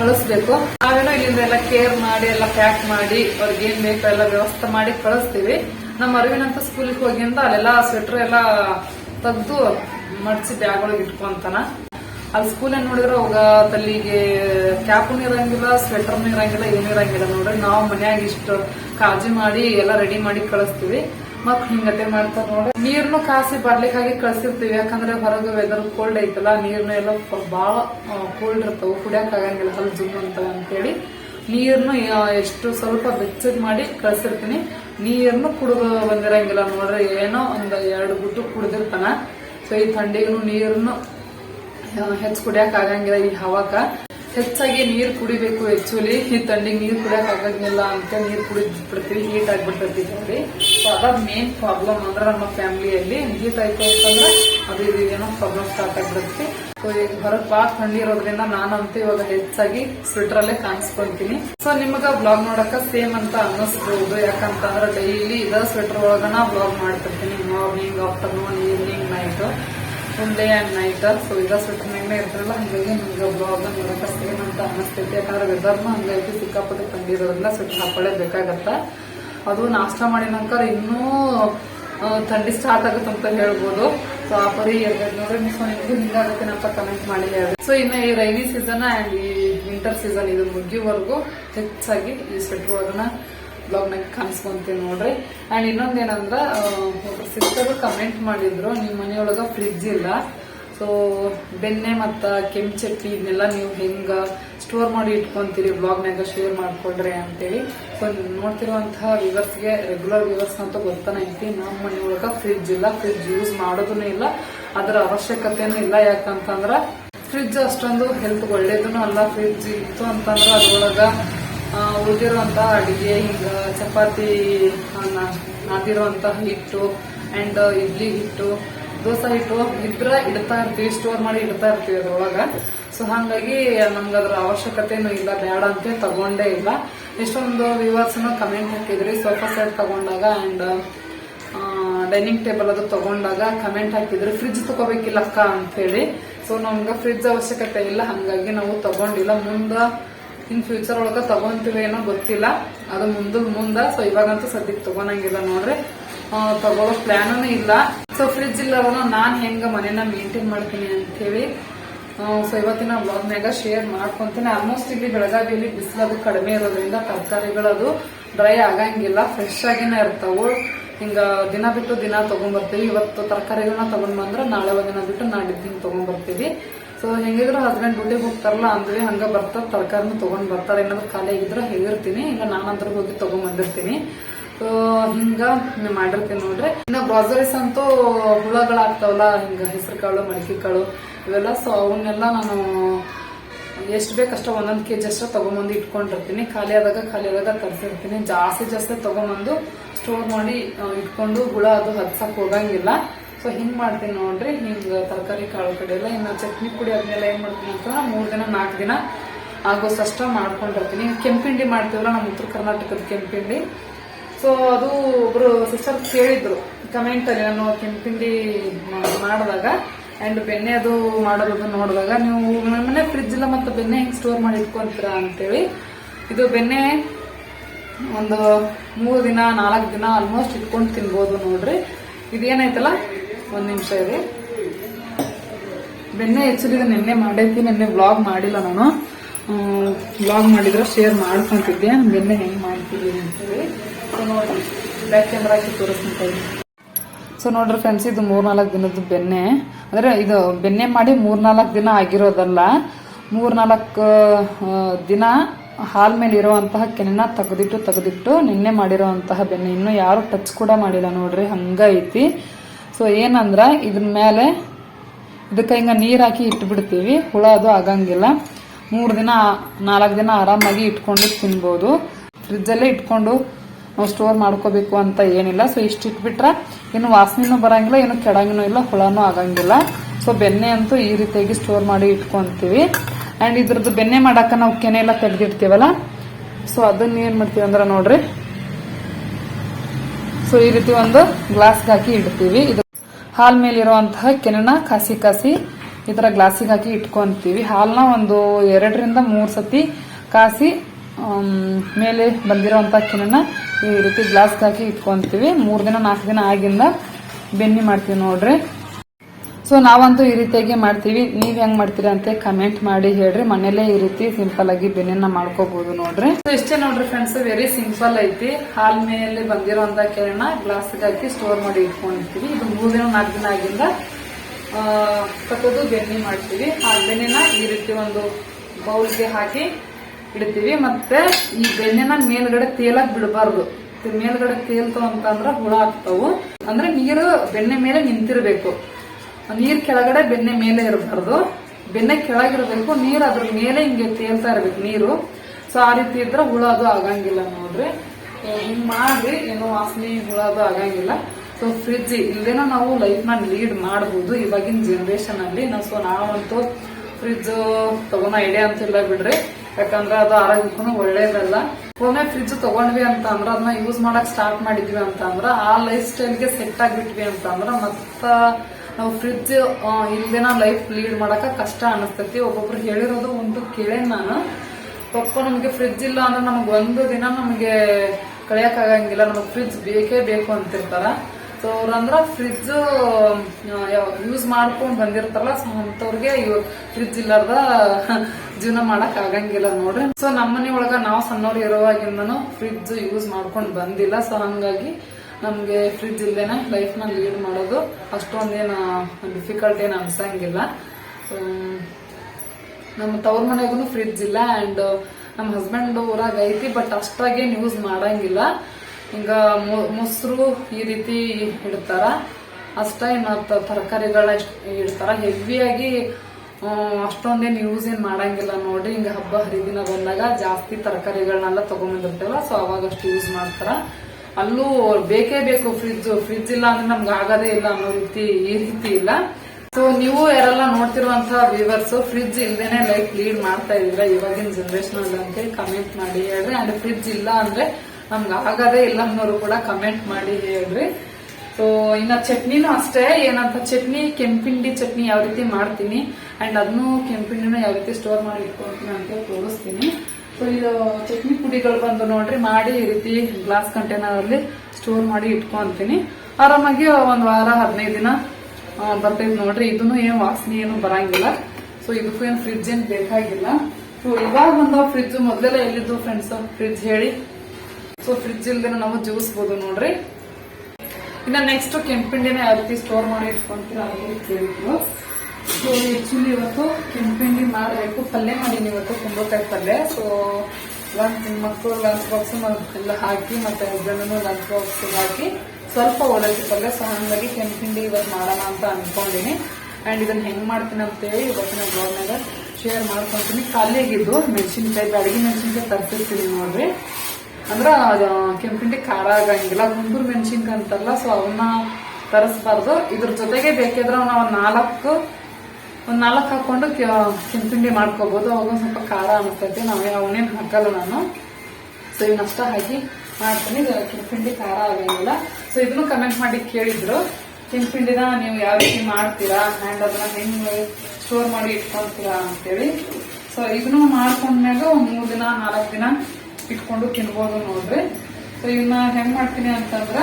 ಕಳಿಸ್ಬೇಕು. ನಾವೇನೋ ಇಲ್ಲಿಂದ ಎಲ್ಲ ಕೇರ್ ಮಾಡಿ, ಎಲ್ಲ ಪ್ಯಾಕ್ ಮಾಡಿ, ಅವ್ರಿಗೆ ಏನ್ ಬೇಕೋ ಎಲ್ಲ ವ್ಯವಸ್ಥೆ ಮಾಡಿ ಕಳಿಸ್ತೀವಿ. ನಮ್ಮ ಅರಿವಿನಂತ ಸ್ಕೂಲಿಗೆ ಹೋಗಿಂದ ಅಲ್ಲೆಲ್ಲ ಸ್ವೆಟರ್ ಎಲ್ಲ ತೆಗ್ದು ಮಡಿಸಿ ಬ್ಯಾಗ್ ಒಳಗೆ ಇಟ್ಕೊಂತಾನ. ಅಲ್ಲಿ ಸ್ಕೂಲಲ್ಲಿ ನೋಡಿದ್ರೆ ಅವಾಗ ತಲ್ಲಿಗೆ ಕ್ಯಾಪು ಇರಂಗಿಲ್ಲ ಸ್ವೆಟರ್ನು ಇರಂಗಿಲ್ಲ, ಏನೂ ಇರಂಗಿಲ್ಲ ನೋಡ್ರಿ. ನಾವು ಮನ್ಯಾಗ ಇಷ್ಟು ಕಾಳಜಿ ಮಾಡಿ, ಎಲ್ಲ ರೆಡಿ ಮಾಡಿ ಕಳಿಸ್ತೀವಿ. ಮಕ್ಳು ಹಿಂಗತೆ ಮಾಡ್ತಾರ ನೋಡಿ ನೀರ್ನು ಕಾಸಿ ಹಾಗೆ ಕಳ್ಸಿರ್ತೀವಿ. ಯಾಕಂದ್ರೆ ಹೊರಗೆ ವೆದರ್ ಕೋಲ್ಡ್ ಐತಲ್ಲ, ನೀರ್ನು ಎಲ್ಲ ಬಾಳ ಕೋಲ್ಡ್ ಇರ್ತಾವ. ಕುಡಿಯಕ್ ಆಗಂಗಿಲ್ಲ ಹಲ್ ಜುಮ್ ಅಂತ ಅಂತೇಳಿ ನೀರ್ನು ಎಷ್ಟು ಸ್ವಲ್ಪ ಬೆಚ್ಚಗ್ ಮಾಡಿ ಕಳ್ಸಿರ್ತೀನಿ. ನೀರ್ನು ಕುಡಿದ ಬಂದಿರಂಗಿಲ್ಲ ನೋಡ್ರಿ. ಏನೋ ಒಂದ್ ಎರಡು ಗುಟ್ಟು ಕುಡ್ದಿರ್ತಾನ. ಸೊ, ಈ ಥಂಡಿಗೂ ನೀರ್ನು ಹೆಚ್ಚು ಕುಡಿಯಕ್ ಆಗಂಗಿಲ್ಲ ಈ ಹವಾಕ. ಹೆಚ್ಚಾಗಿ ನೀರ್ ಕುಡಿಬೇಕು ಆಕ್ಚುಲಿ ಈ ಥಂಡಿಗೆ ನೀರ್ ಕುಡಿಯಕ್ ಆಗಂಗಿಲ್ಲ ಅಂತ ನೀರ್ ಕುಡಿದ್ಬಿಡ್ತೀವಿ ಹೀಟ್ ಆಗ್ಬಿಡ್ತೈತಿ ನೋಡಿ ಸೊ ಅದ ಮೇನ್ ಪ್ರಾಬ್ಲಮ್ ಅಂದ್ರೆ ನಮ್ಮ ಫ್ಯಾಮಿಲಿಯಲ್ಲಿ ಹೀಟ್ ಆಯ್ತು ಅಂತಂದ್ರೆ ಅದು ಏನೋ ಪ್ರಾಬ್ಲಮ್ ಸ್ಟಾರ್ಟ್ ಆಗ್ಬಿಡುತ್ತೆ. ಸೊ ಈಗ ಹೊರಗೆ ಬಾ ಥಂಡಿ ಇರೋದ್ರಿಂದ ನಾನಂತೂ ಇವಾಗ ಹೆಚ್ಚಾಗಿ ಸ್ವೆಟರ್ ಅಲ್ಲೇ ಕಾಣಿಸ್ಕೊಂತೀನಿ. ಸೊ ನಿಮಗ ಬ್ಲಾಗ್ ನೋಡಕ ಸೇಮ್ ಅಂತ ಅನ್ನಿಸ್ಬಹುದು ಯಾಕಂತಂದ್ರೆ ಡೈಲಿ ಇದ ಸ್ವೆಟರ್ ಒಳಗನ ಬ್ಲಾಗ್ ಮಾಡ್ತಿರ್ತೀನಿ. Morning afternoon evening night full day and night so ಇದ ಸ್ವೆಟರ್ನಾಗನೇ ಇರ್ತಾರಲ್ಲ ಹಂಗಾಗಿ ನಿಮ್ಗೆ ಬ್ಲಾಗ್ ನೋಡಕ ಸೇಮ್ ಅಂತ ಅನ್ನಿಸ್ತೈತಿ. ಯಾಕಂದ್ರೆ ವೆದರ್ನು ಹಂಗೈತಿ ಸಿಕ್ಕಾಪಟ್ಟೆ ತಂದಿರೋದ್ರಿಂದ ಸ್ವೆಟರ್ ಹಾಕೊಳ್ಳೇಬೇಕಾಗತ್ತ ಅದು ನಾಷ್ಟ ಮಾಡಿನಂಕರ್ ಇನ್ನೂ ಥಂಡಿ ಸ್ಟಾರ್ಟ್ ಆಗುತ್ತೆ ಅಂತ ಹೇಳ್ಬೋದು. ಸೊ ಆ ಪರಿ ಇರ್ಬೇಕು ನೋಡ್ರಿ ಸೊ ನಿಮಗೂ ಹಿಂಗಾಗುತ್ತೆ ಅಂತ ಕಮೆಂಟ್ ಮಾಡಿ ಹೇಳಿ ಸೊ ಇನ್ನು ಈ ರೈನಿ ಸೀಸನ್ ಆ್ಯಂಡ್ ಈ ವಿಂಟರ್ ಸೀಸನ್ ಇದು ಮುಗಿಯುವವರೆಗೂ ಹೆಚ್ಚಾಗಿ ಈ ಸ್ವೆಟರ್ ಒಳಗನ ಬ್ಲಾಗ್ನಾಗ ಕಾಣಿಸ್ಕೊಂತೀನಿ ನೋಡ್ರಿ. ಆ್ಯಂಡ್ ಇನ್ನೊಂದೇನಂದ್ರೆ ಒಬ್ಬರು ಸಿಸ್ಟರ್ ಕಮೆಂಟ್ ಮಾಡಿದ್ರು, ನಿಮ್ಮ ಮನೆಯೊಳಗೆ ಫ್ರಿಜ್ ಇಲ್ಲ. ಸೊ ಬೆಣ್ಣೆ ಮತ್ತು ಕೆಂಪು ಚಟ್ನಿ ಇದನ್ನೆಲ್ಲ ನೀವು ಹೆಂಗೆ ಸ್ಟೋರ್ ಮಾಡಿ ಇಟ್ಕೊಂತೀರಿ ಬ್ಲಾಗ್ನಾಗ ಶೇರ್ ಮಾಡ್ಕೊಳ್ರಿ ಅಂತೇಳಿ. ಸೊ ನೋಡ್ತಿರುವಂತಹ ವ್ಯೂವರ್ಸ್ಗೆ ರೆಗ್ಯುಲರ್ ವ್ಯೂವರ್ಸ್ ಅಂತ ಗೊತ್ತಾನ ಐತಿ. ನಮ್ಮ ಮನೆಯೊಳಗ ಫ್ರಿಜ್ ಇಲ್ಲ. ಫ್ರಿಜ್ ಯೂಸ್ ಮಾಡೋದೂ ಇಲ್ಲ. ಅದರ ಅವಶ್ಯಕತೆಯೂ ಇಲ್ಲ. ಯಾಕಂತಂದ್ರೆ ಫ್ರಿಜ್ ಅಷ್ಟೊಂದು ಹೆಲ್ತ್ ಒಳ್ಳೇದೂ ಅಲ್ಲ. ಫ್ರಿಡ್ಜ್ ಇತ್ತು ಅಂತಂದ್ರೆ ಅದ್ರೊಳಗ ಉಳಿದಿರುವಂತಹ ಅಡುಗೆ, ಹಿಂಗ ಚಪಾತಿ ನಾದಿರುವಂತಹ ಹಿಟ್ಟು ಅಂಡ್ ಇಡ್ಲಿ ಹಿಟ್ಟು ದೋಸೆ ಹಿಟ್ಟು ಇದ್ರ ಇಡ್ತಾ ಇರ್ತೀವಿ ಸ್ಟೋರ್ ಮಾಡಿ ಇಡ್ತಾ ಇರ್ತೀವಿ ಅದ್ರೊಳಗ. ಸೊ ಹಾಗಾಗಿ ನಮ್ಗೆ ಅದ್ರ ಅವಶ್ಯಕತೆನೂ ಇಲ್ಲ, ಬೇಡ ಅಂತ ತಗೊಂಡೇ ಇಲ್ಲ. ಎಷ್ಟೊಂದು ವಿವರ್ಸ್ ಕಮೆಂಟ್ ಹಾಕಿದ್ರಿ ಸೋಫಾ ಸೆಟ್ ತಗೊಂಡಾಗ ಅಂಡ್ ಡೈನಿಂಗ್ ಟೇಬಲ್ ಅದು ತಗೊಂಡಾಗ ಕಮೆಂಟ್ ಹಾಕಿದ್ರು ಫ್ರಿಜ್ ತಗೋಬೇಕಿಲ್ಲ ಅಕ್ಕ ಅಂತ ಹೇಳಿ ಸೊ ನಮ್ಗೆ ಫ್ರಿಜ್ ಅವಶ್ಯಕತೆ ಇಲ್ಲ, ಹಂಗಾಗಿ ನಾವು ತಗೊಂಡಿಲ್ಲ. ಮುಂದ ಇನ್ ಫ್ಯೂಚರ್ ಒಳಗ ತಗೊಂತೀವಿ ಏನೋ ಗೊತ್ತಿಲ್ಲ. ಅದು ಮುಂದ ಮುಂದ. ಸೊ ಇವಾಗಂತೂ ಸದ್ಯಕ್ಕೆ ತಗೊಳಂಗಿಲ್ಲ ನೋಡ್ರಿ. ತಗೊಳ್ಳೋ ಪ್ಲಾನೂ ಇಲ್ಲ. ಸೊ ಫ್ರಿಜ್ ಇಲ್ಲವನು ನಾನ್ ಹೆಂಗ ಮನೇನ ಮೇಂಟೈನ್ ಮಾಡ್ತೀನಿ ಅಂತ ಹೇಳಿ ಸೊ ಇವತ್ತಿನ ಬ್ಲಾಗ್ನಾಗ ಶೇರ್ ಮಾಡ್ಕೊಂತೀನಿ. ಆಲ್ಮೋಸ್ಟ್ ಇಲ್ಲಿ ಬೆಳಗಾವಿಯಲ್ಲಿ ಬಿಸಿಲದು ಕಡಿಮೆ ಇರೋದ್ರಿಂದ ತರಕಾರಿಗಳದು ಡ್ರೈ ಆಗಂಗಿಲ್ಲ ಫ್ರೆಶ್ ಆಗಿನೇ ಇರ್ತಾವು. ಹಿಂಗ ದಿನ ಬಿಟ್ಟು ದಿನ ತಗೊಂಡ್ಬರ್ತೀವಿ ಇವತ್ತು ತರಕಾರಿಗಳನ್ನ ತಗೊಂಡ್ ಬಂದ್ರೆ ನಾಳೆ ಒಂದಿನ ಬಿಟ್ಟು ನಾಡಿದ್ದು ಹಿಂಗೆ ತಗೊಂಡ್ಬರ್ತೀವಿ ಸೊ ಹೆಂಗಿದ್ರು ಹಸ್ಬೆಂಡ್ ಡ್ಯೂಟಿಗೆ ಹೋಗ್ತಾರಲ್ಲ, ಅಂದ್ರೆ ಹಂಗ ಬರ್ತಾರೆ, ತರಕಾರಿನ ತಗೊಂಡ್ ಬರ್ತಾರೆ. ಏನಾದ್ರು ಖಾಲಿ ಆಗಿದ್ರೆ ಹೇಳಿರ್ತೀನಿ ಈಗ ನಾನಂತರ ಹೋಗಿ ತಗೊಂಡ್ ಬಂದಿರ್ತೀನಿ ಹಿಂಗ ಮಾಡಿರ್ತೀನಿ ನೋಡ್ರಿ. ಇನ್ನು ಗ್ರಾಸರೀಸ್ ಅಂತೂ ಹುಳಗಳಾಗ್ತಾವಲ್ಲ, ಹಿಂಗ ಹೆಸರು ಕಾಳು ಮಡಿಕೆ ಕಾಳು ಇವೆಲ್ಲ ಸೊ ಅವನ್ನೆಲ್ಲ ನಾನು ಎಷ್ಟು ಬೇಕಷ್ಟ ಒಂದೊಂದು ಕೆ ಜಿ ಅಷ್ಟು ತಗೊಂಬಂದು ಇಟ್ಕೊಂಡಿರ್ತೀನಿ. ಖಾಲಿ ಆದಾಗ ಖಾಲಿ ಆದಾಗ ತರಿಸಿರ್ತೀನಿ. ಜಾಸ್ತಿ ಜಾಸ್ತಿ ತಗೊಂಬಂದು ಸ್ಟೋರ್ ಮಾಡಿ ಇಟ್ಕೊಂಡು ಹುಳ ಅದು ಹತ್ಸಕ್ಕೆ ಹೋಗಂಗಿಲ್ಲ. ಸೊ ಹಿಂಗೆ ಮಾಡ್ತೀನಿ ನೋಡ್ರಿ. ಹಿಂಗೆ ತರಕಾರಿ ಕಾಳು ಕಡೆ ಎಲ್ಲ ಇನ್ನು ಚಟ್ನಿ ಪುಡಿ ಅದನ್ನೆಲ್ಲ ಏನು ಮಾಡ್ತೀನಿ ಅಂತ ಮೂರು ದಿನ, ನಾಲ್ಕು ದಿನ ಆಗೋಷ್ಟು ಮಾಡ್ಕೊಂಡಿರ್ತೀನಿ. ಕೆಂಪಿಂಡಿ ಮಾಡ್ತೀವಲ್ಲ, ನಮ್ಮ ಉತ್ತರ ಕರ್ನಾಟಕದ ಕೆಂಪಿಂಡಿ ಸೊ ಅದು ಒಬ್ರು ಸಿಸ್ಟರ್ ಕೇಳಿದ್ರು ಕಮೆಂಟ್ ಅಲ್ಲಿ ನಾನು ಕೆಂಪಿಂಡಿ ಮಾಡಿದಾಗ ಅಂಡ್ ಬೆಣ್ಣೆ ಅದು ಮಾಡೋದನ್ನ ನೋಡಿದಾಗ ನೀವು ಮನೆ ಫ್ರಿಜ್ ಇಲ್ಲ ಮತ್ತೆ ಬೆಣ್ಣೆ ಹೆಂಗ್ ಸ್ಟೋರ್ ಮಾಡಿ ಇಟ್ಕೊಂತೀರ ಅಂತೇಳಿ, ಇದು ಬೆಣ್ಣೆ ಒಂದು ಮೂರು ದಿನ, ನಾಲ್ಕು ದಿನ ಆಲ್ಮೋಸ್ಟ್ ಇಟ್ಕೊಂಡು ತಿನ್ಬೋದು ನೋಡ್ರಿ. ಇದೇನೈತಲ್ಲ ಒಂದ್ ನಿಮಿಷ ಇದೆ. ಬೆಣ್ಣೆ ಆಕ್ಚುಲಿ ಇದು ನಿನ್ನೆ ಮಾಡೈತಿ, ನಿನ್ನೆ ಬ್ಲಾಗ್ ಮಾಡಿಲ್ಲ ನಾನು. ಬ್ಲಾಗ್ ಮಾಡಿದ್ರೆ ಶೇರ್ ಮಾಡ್ಕೊಂತಿದ್ದೆ, ಬೆಣ್ಣೆ ಹೆಂಗ್ ಮಾಡ್ತೀವಿ ಅಂತೇಳಿ. ಸೊ ನೋಡಿ ಬ್ಯಾಕ್ ಕ್ಯಾಮ್ರಾ ಹಾಕಿ ತೋರಿಸ್ತೀನಿ ಸೊ ನೋಡ್ರಿ ಫ್ರೆಂಡ್ಸ್ ಇದು ಮೂರ್ನಾಲ್ಕು ದಿನದ ಬೆಣ್ಣೆ ಅಂದ್ರೆ ಇದು ಬೆಣ್ಣೆ ಮಾಡಿ ಮೂರ್ನಾಲ್ಕು ದಿನ ಆಗಿರೋದಲ್ಲ. ಮೂರ್ನಾಲ್ಕು ದಿನ ಹಾಲ್ ಮೇಲೆ ಇರುವಂತಹ ಕೆನೆನ ತೆಗೆದಿಟ್ಟು ತೆಗೆದಿಟ್ಟು ನಿನ್ನೆ ಮಾಡಿರುವಂತಹ ಬೆಣ್ಣೆ ಇನ್ನು ಯಾರು ಟಚ್ ಕೂಡ ಮಾಡಿಲ್ಲ ನೋಡ್ರಿ ಹಂಗ ಐತಿ ಸೊ ಏನಂದ್ರ ಇದ್ರ ಮೇಲೆ ಇದಕ್ಕೆ ಹಿಂಗ ನೀರ್ ಹಾಕಿ ಇಟ್ಬಿಡ್ತೀವಿ. ಹುಳ ಅದು ಆಗಂಗಿಲ್ಲ. ಮೂರ್ ದಿನ, ನಾಲ್ಕು ದಿನ ಆರಾಮಾಗಿ ಇಟ್ಕೊಂಡು ತಿನ್ಬೋದು. ಫ್ರಿಜ್ಜಲ್ಲೇ ಇಟ್ಕೊಂಡು ನಾವು ಸ್ಟೋರ್ ಮಾಡ್ಕೋಬೇಕು ಅಂತ ಏನಿಲ್ಲ. ಸೊ ಇಷ್ಟು ಇಟ್ಬಿಟ್ರೆ ಏನು ವಾಸನೆನೂ ಬರಂಗಿಲ್ಲ ಏನು ಕೆಡಂಗಿನೂ ಇಲ್ಲ, ಹುಳನೂ ಆಗಂಗಿಲ್ಲ. ಸೊ ಬೆಣ್ಣೆ ಅಂತೂ ಈ ರೀತಿಯಾಗಿ ಸ್ಟೋರ್ ಮಾಡಿ ಇಟ್ಕೊಂತೀವಿ. ಅಂಡ್ ಇದ್ರದ್ದು ಬೆಣ್ಣೆ ಮಾಡಕ್ಕ ನಾವು ಕೆನೆ ಎಲ್ಲ ತೆಗೆದಿರ್ತೀವಲ್ಲ ಸೊ ಅದನ್ನ ಏನ್ ಮಾಡ್ತೀವಿ ಅಂದ್ರೆ ನೋಡ್ರಿ. ಸೊ ಈ ರೀತಿ ಒಂದು ಗ್ಲಾಸ್ಗೆ ಹಾಕಿ ಇಡ್ತೀವಿ. ಇದು ಹಾಲ್ ಮೇಲೆ ಇರುವಂತಹ ಕೆನೆನ ಕಾಸಿ ಕಾಸಿ ತರ ಗ್ಲಾಸಿಗೆ ಹಾಕಿ ಇಟ್ಕೊಂತೀವಿ. ಹಾಲ್ನ ಒಂದು ಎರಡರಿಂದ ಮೂರ್ ಸತಿ ಕಾಸಿ ಮೇಲೆ ಬಂದಿರೋವಂಥ ಕೆನೆನ ಈ ರೀತಿ ಗ್ಲಾಸ್ಗೆ ಹಾಕಿ ಇಟ್ಕೊಂತೀವಿ. ಮೂರ್ ದಿನ, ನಾಲ್ಕು ದಿನ ಆಗಿಂದ ಬೆನ್ನಿ ಮಾಡ್ತೀವಿ ನೋಡ್ರಿ. ಸೊ ನಾವಂತೂ ಈ ರೀತಿಯಾಗಿ ಮಾಡ್ತೀವಿ. ನೀವ್ ಹೆಂಗ್ ಮಾಡ್ತೀರಾ ಅಂತ ಕಮೆಂಟ್ ಮಾಡಿ ಹೇಳ್ರಿ. ಮನೇಲೆ ಈ ರೀತಿ ಸಿಂಪಲ್ ಆಗಿ ಬೆಣ್ಣೆನ ಮಾಡ್ಕೋಬಹುದು ನೋಡ್ರಿ. ಸೊ ಇಷ್ಟೇ ನೋಡ್ರಿ ಫ್ರೆಂಡ್ಸ್ ವೆರಿ ಸಿಂಪಲ್ ಐತಿ. ಹಾಲ್ ಮೇಲೆ ಬಂದಿರೋಂತ ಕೆರೆನ ಗ್ಲಾಸ್ ಹಾಕಿ ಸ್ಟೋರ್ ಮಾಡಿ ಇಟ್ಕೊಂಡಿರ್ತೀವಿ. ಇದು ಮೂರ್ ದಿನ, ನಾಲ್ಕು ದಿನ ಆಗಿಂದ ತಕೋದು ಬೆಣ್ಣೆ ಮಾಡ್ತೀವಿ. ಆ ಬೆಣ್ಣೆನ ಈ ರೀತಿ ಒಂದು ಬೌಲ್ಗೆ ಹಾಕಿ ಇಡ್ತೀವಿ. ಮತ್ತೆ ಈ ಬೆಣ್ಣೆನ ಮೇಲ್ಗಡೆ ತೇಲಕ್ ಬಿಡಬಾರ್ದು. ಮೇಲ್ಗಡೆ ತೇಲ್ತು ಅಂತಂದ್ರೆ ಹುಳ ಆಗ್ತಾವು. ಅಂದ್ರೆ ನೀರು ಬೆಣ್ಣೆ ಮೇಲೆ ನಿಂತಿರ್ಬೇಕು. ನೀರ್ ಕೆಳಗಡೆ ಬೆಣ್ಣೆ ಮೇಲೆ ಇರಬಾರ್ದು. ಬೆಣ್ಣೆ ಕೆಳಗಿರ್ಬೇಕು. ನೀರ್ ಅದ್ರ ಮೇಲೆ ಹಿಂಗೆ ತೇಲ್ತಾ ಇರ್ಬೇಕು ನೀರು. ಸೊ ಆ ರೀತಿ ಇದ್ರೆ ಹುಳ ಅದು ಆಗಂಗಿಲ್ಲ ನೋಡ್ರಿ. ಹಿಂಗೆ ಮಾಡ್ರಿ. ಏನೋ ವಾಸನೆ ಹುಳ ಅದು ಆಗಂಗಿಲ್ಲ. ಸೊ ಫ್ರಿಜ್ ಇಲ್ದೇನೋ ನಾವು ಲೈಫ್ನ ಲೀಡ್ ಮಾಡಬಹುದು ಇವಾಗಿನ ಜನರೇಷನ್ ಅಲ್ಲಿ. ನಾವು ಸೊ ನಾವಂತೂ ಫ್ರಿಜ್ ತಗೊಳೋ ಐಡಿಯಾ ಅಂತಿಲ್ಲ ಬಿಡ್ರಿ. ಯಾಕಂದ್ರೆ ಅದು ಆರೋಗ್ಯಕ್ಕೂ ಒಳ್ಳೇದಲ್ಲ. ಒಮ್ಮೆ ಫ್ರಿಜ್ ತಗೊಂಡ್ವಿ ಅಂತ ಅಂದ್ರೆ ಅದನ್ನ ಯೂಸ್ ಮಾಡಕ್ ಸ್ಟಾರ್ಟ್ ಮಾಡಿದ್ವಿ ಅಂತ ಅಂದ್ರೆ ಆ ಲೈಫ್ ಸ್ಟೈಲ್ಗೆ ಸೆಟ್ ಆಗಿಬಿಟ್ವಿ ಅಂತ ಅಂದ್ರೆ ಮತ್ತ ನಾವು ಫ್ರಿಜ್ ಇಲ್ದೇನ ಲೈಫ್ ಲೀಡ್ ಮಾಡಕ ಕಷ್ಟ ಅನಿಸ್ತೈತಿ. ಒಬ್ಬೊಬ್ರು ಹೇಳಿರೋದು ಒಂದು ಕೇಳೇನ್ ನಾನು. ಪಪ್ಪ, ನಮಗೆ ಫ್ರಿಜ್ ಇಲ್ಲ ಅಂದ್ರೆ ನಮ್ಗೆ ಒಂದು ದಿನ ನಮಗೆ ಕಳಿಯಕ್ ಆಗಂಗಿಲ್ಲ. ನಮಗೆ ಫ್ರಿಜ್ ಬೇಕೇ ಬೇಕು ಅಂತಿರ್ತಾರ. ಸೊ ಅವ್ರಂದ್ರ ಫ್ರಿಡ್ಜ್ ಯೂಸ್ ಮಾಡ್ಕೊಂಡ್ ಬಂದಿರ್ತಾರಲ್ಲ ಸೊ ಅಂತವ್ರಿಗೆ ಫ್ರಿಜ್ ಇಲ್ಲಾರ್ದ [laughs] ಜೀವನ ಮಾಡಕ್ ಆಗಂಗಿಲ್ಲ ನೋಡ್ರಿ. ಸೊ ನಮ್ಮನೆ ಒಳಗ ನಾವು ಸಣ್ಣವ್ರು ಇರೋವಾಗಿಂದನು ಫ್ರಿಡ್ಜ್ ಯೂಸ್ ಮಾಡ್ಕೊಂಡ್ ಬಂದಿಲ್ಲ ಸೊ ಹಂಗಾಗಿ ನಮ್ಗೆ ಫ್ರಿಜ್ ಇಲ್ದೇನೆ ಲೈಫ್ನ ಲೀಡ್ ಮಾಡೋದು ಅಷ್ಟೊಂದೇನ ಡಿಫಿಕಲ್ಟ್ ಏನು ಅನ್ಸಂಗಿಲ್ಲ. ನಮ್ಮ ತವ್ರ ಮನೆಗೂ ಫ್ರಿಜ್ ಇಲ್ಲ ಅಂಡ್ ನಮ್ಮ ಹಸ್ಬೆಂಡ್ ಊರಾಗ ಐತಿ ಬಟ್ ಅಷ್ಟಾಗೇನು ಯೂಸ್ ಮಾಡಂಗಿಲ್ಲ. ಹಿಂಗ ಮೊಸರು ಈ ರೀತಿ ಇಡ್ತಾರ. ಅಷ್ಟ ಮತ್ತು ತರಕಾರಿಗಳ ಇಡ್ತಾರ. ಹೆವಿಯಾಗಿ ಅಷ್ಟೊಂದೇನು ಯೂಸ್ ಏನ್ ಮಾಡಂಗಿಲ್ಲ ನೋಡ್ರಿ. ಹಿಂಗ ಹಬ್ಬ ಹರಿದಿನ ಬಂದಾಗ ಜಾಸ್ತಿ ತರಕಾರಿಗಳನ್ನೆಲ್ಲ ತಗೊಂಬಂದಿರ್ತೇವಲ್ಲ ಸೊ ಅವಾಗ ಅಷ್ಟು ಯೂಸ್ ಮಾಡ್ತಾರ. ಅಲ್ಲೂ ಬೇಕೇ ಬೇಕು ಫ್ರಿಜ್ ಫ್ರಿಜ್ ಇಲ್ಲ ಅಂದ್ರೆ ನಮ್ಗೆ ಆಗದೇ ಇಲ್ಲ ಅನ್ನೋ ರೀತಿ ಈ ರೀತಿ ಇಲ್ಲ. ಸೊ ನೀವು ಯಾರೆಲ್ಲ ನೋಡ್ತಿರುವಂತಹ ವ್ಯೂವರ್ಸ್ ಫ್ರಿಜ್ ಇಲ್ದೇನೆ ಲೈಫ್ ಲೀಡ್ ಮಾಡ್ತಾ ಇದ್ದೀರಾ ಇವಾಗಿನ ಜನರೇಷನ್ ಅಲ್ಲಿ ಅಂತ ಕಮೆಂಟ್ ಮಾಡಿ ಹೇಳ್ರಿ. ಅಂದ್ರೆ ಫ್ರಿಜ್ ಇಲ್ಲ ಅಂದ್ರೆ ನಮ್ಗೆ ಆಗದೆ ಇಲ್ಲ ಅನ್ನೋರು ಕೂಡ ಕಮೆಂಟ್ ಮಾಡಿ ಹೇಳ್ರಿ. ಸೊ ಇನ್ನ ಚಟ್ನಿನೂ ಅಷ್ಟೇ, ಏನಂತ ಚಟ್ನಿ ಕೆಂಪಿಂಡಿ ಚಟ್ನಿ ಯಾವ ರೀತಿ ಮಾಡ್ತೀನಿ ಅಂಡ್ ಅದನ್ನು ಕೆಂಪಿಂಡಿನ ಯಾವ ರೀತಿ ಸ್ಟೋರ್ ಮಾಡಿ ಇಟ್ಕೊಳ್ತೀನಿ ಅಂತ ತೋರಿಸ್ತೀನಿ. ಸೊ ಇದು ಚಟ್ನಿ ಪುಡಿಗಳು ಬಂದು ನೋಡ್ರಿ, ಮಾಡಿ ಈ ರೀತಿ ಗ್ಲಾಸ್ ಕಂಟೈನರ್ ಅಲ್ಲಿ ಸ್ಟೋರ್ ಮಾಡಿ ಇಟ್ಕೊಂತೀನಿ ಆರಾಮಾಗಿ ಒಂದು ವಾರ, ಹದಿನೈದು ದಿನ ಬರ್ತೈತೆ ನೋಡ್ರಿ. ಇದನ್ನು ಏನು ವಾಸನೆ ಏನು ಬರಂಗಿಲ್ಲ. ಸೊ ಇದಕ್ಕೂ ಏನು ಫ್ರಿಜ್ ಏನು ಬೇಕಾಗಿಲ್ಲ. ಸೊ ಇವಾಗ ಬಂದ ಫ್ರಿಜ್ ಮೊದಲೆಲ್ಲ ಎಲ್ಲಿದ್ದು ಫ್ರೆಂಡ್ಸ್ ಫ್ರಿಜ್ ಹೇಳಿ. ಸೊ ಫ್ರಿಜ್ ಇಲ್ದ ನಾವು ಜೂಸ್ಬೋದು ನೋಡ್ರಿ. ಇನ್ನ ನೆಕ್ಸ್ಟ್ ಕೆಂಪಿಂಡಿನ ಯಾವ ರೀತಿ ಸ್ಟೋರ್ ಮಾಡಿ ಇಟ್ಕೊಂತೀರ ಅಂತ ಕೇಳಿದ್ರು ಸೊ ಆಕ್ಚುಲಿ ಇವತ್ತು ಕೆಂಪಿಂಡಿ ಮಾಡಬೇಕು, ಪಲ್ಯ ಮಾಡೀನಿ ಇವತ್ತು, ಕುಂಬಳಕಾಯಿ ಪಲ್ಯ. ಸೊ ಲಂಚ್ ಮಕ್ಕಳು ಲಂಚ್ ಬಾಕ್ಸ್ ಎಲ್ಲ ಹಾಕಿ ಮತ್ತೆ ಹಸ್ಬೆಂಡನ್ನು ಲಂಚ್ ಬಾಕ್ಸ್ ಹಾಕಿ ಸ್ವಲ್ಪ ಒಳಗೆ ಪಲ್ಯ. ಸೊ ಹಂಗಾಗಿ ಕೆಂಪಿಂಡಿ ಇವತ್ತು ಮಾಡೋಣ ಅಂತ ಅನ್ಕೊಂಡಿನಿ. ಆ್ಯಂಡ್ ಇದನ್ನ ಹೆಂಗ್ ಮಾಡ್ತೀನಿ ಅಂತೇಳಿ ಇವತ್ತಿನ ಬ್ಲಾಗ್ನಾಗ ಶೇರ್ ಮಾಡ್ಕೊಂತೀನಿ. ಖಾಲಿಯಾಗಿದ್ದು ಮೆಣಸಿನ್ಕಾಯಿ ಅಡುಗೆ ಮೆಣಸಿನ್ಕಾಯಿ ತರ್ತಿರ್ತೀನಿ ನೋಡ್ರಿ. ಅಂದ್ರ, ಅದು ಕೆಂಪಿಂಡಿ ಖಾರ ಆಗಂಗಿಲ್ಲ ಮುಂದೆ ಮೆಣಸಿನ್ಕಾಯಿ ಅಂತಲ್ಲ ಸೊ ಅವನ್ನ ತರಿಸ್ಬಾರ್ದು. ಇದ್ರ ಜೊತೆಗೆ ಬೇಕಿದ್ರೆ ನಾವು ನಾಲ್ಕು, ಒಂದ್ ನಾಲ್ಕು ಹಾಕೊಂಡು ಕೆಂಪಿಂಡಿ ಮಾಡ್ಕೋಬಹುದು ಅವಾಗ ಸ್ವಲ್ಪ ಖಾರ ಅನಿಸ್ತೈತಿ, ನಾವೇ ಅವನೇನ್ ಹಾಕಲ್ಲ ನಾನು. ಸೊ ಇವನ್ನಷ್ಟ ಹಾಕಿ ಮಾಡ್ತೀನಿ. ಕೆಂಪಿಂಡಿ ಖಾರ ಆಗಂಗಿಲ್ಲ. ಸೊ ಇದನ್ನು ಕಮೆಂಟ್ ಮಾಡಿ ಕೇಳಿದ್ರು. ಕೆಂಪಿಂಡಿನ ನೀವು ಯಾವ ರೀತಿ ಮಾಡ್ತೀರಾ ಆ್ಯಂಡ್ ಅದನ್ನ ಹೆಂಗ್ ಸ್ಟೋರ್ ಮಾಡಿ ಇಟ್ಕೊಳ್ತೀರಾ ಅಂತೇಳಿ. ಸೊ ಇದನ್ನು ಮಾಡ್ಕೊಂಡ್ಮ್ಯಾಗ ಒಂದ್ ಮೂರ್ ದಿನ, ನಾಲ್ಕು ದಿನ ಇಟ್ಕೊಂಡು ತಿನ್ಬೋದು ನೋಡ್ರಿ. ಸೊ ಇವನ್ನ ಹೆಂಗ್ ಮಾಡ್ತೀನಿ ಅಂತಂದ್ರ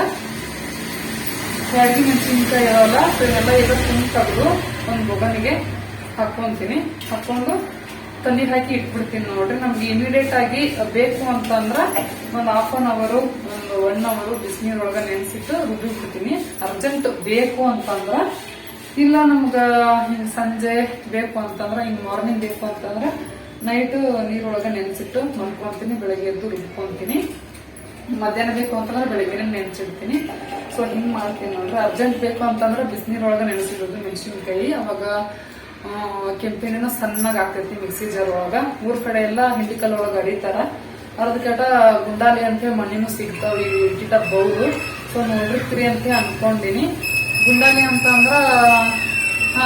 ಬ್ಯಾಡಗಿ ಮೆಣಸಿನ್ಕಾಯಿ ಇರೋಲ್ಲ ಸೊ ಇವೆಲ್ಲ ಈಗ ತುಂಬ ಒಂದು ಬೊಗನಿಗೆ ಹಾಕೊಂತೀನಿ ಹಾಕೊಂಡು ತಣ್ಣೀರ್ ಹಾಕಿ ಇಟ್ಬಿಡ್ತೀನಿ ನೋಡ್ರಿ. ನಮ್ಗೆ ಇಮಿಡಿಯೇಟ್ ಆಗಿ ಬೇಕು ಅಂತಂದ್ರ ಒಂದ್ ಹಾಫ್ ಅನ್ ಅವರು ಒಂದು ಒನ್ ಅವರು ಬಿಸಿನೀರೊಳಗ ನೆನೆಸಿಟ್ಟು ರುಬ್ಬಿಬಿಡ್ತೀನಿ. ಅರ್ಜೆಂಟ್ ಬೇಕು ಅಂತಂದ್ರ, ಇಲ್ಲ ನಮ್ಗ ಸಂಜೆ ಬೇಕು ಅಂತಂದ್ರ ಇನ್ ಮಾರ್ನಿಂಗ್ ಬೇಕು ಅಂತಂದ್ರ ನೈಟ್ ನೀರೊಳಗೆ ನೆನ್ಸಿಟ್ಟು ಮಲ್ಕೊಂತೀನಿ ಬೆಳಗ್ಗೆ ಎದ್ದು ರುಬ್ಕೊಂತೀನಿ. ಮಧ್ಯಾಹ್ನ ಬೇಕು ಅಂತಂದ್ರೆ ಬೆಳಗ್ಗೆ ನೆನ್ಸಿಡ್ತೀನಿ. ಸೊ ಹಿಂಗ್ ಮಾಡ್ತೀನಿ ನೋಡ್ರಿ ಅರ್ಜೆಂಟ್ ಬೇಕು ಅಂತಂದ್ರೆ ಬಿಸಿನೀರೊಳಗೆ ನೆನೆಸಿಡೋದು ಮೆಣಸಿನ್ಕಾಯಿ. ಅವಾಗ ಕೆಂಪಿನ ಸಣ್ಣಗೆ ಆಗ್ತೈತಿ ಮಿಕ್ಸಿ ಜಾರ್ ಒಳಗ ಊರ್ ಕಡೆ ಎಲ್ಲ ಹಿಂಡಿಕಲ್ ಒಳಗ ಅಡಿತಾರ ಅರ್ಧ ಕೆಟ ಗುಂಡಾಲಿ ಅಂತ ಮಣ್ಣಿನೂ ಸಿಗ್ತಾವ, ಈ ಇಟ್ಟಿಟ ಬೌದು. ಸೊ ನೋಡಿರ್ತೀರಿ ಅಂತ ಅನ್ಕೊಂಡಿನಿ. ಗುಂಡಾಲಿ ಅಂತ ಅಂದ್ರ ಹಾ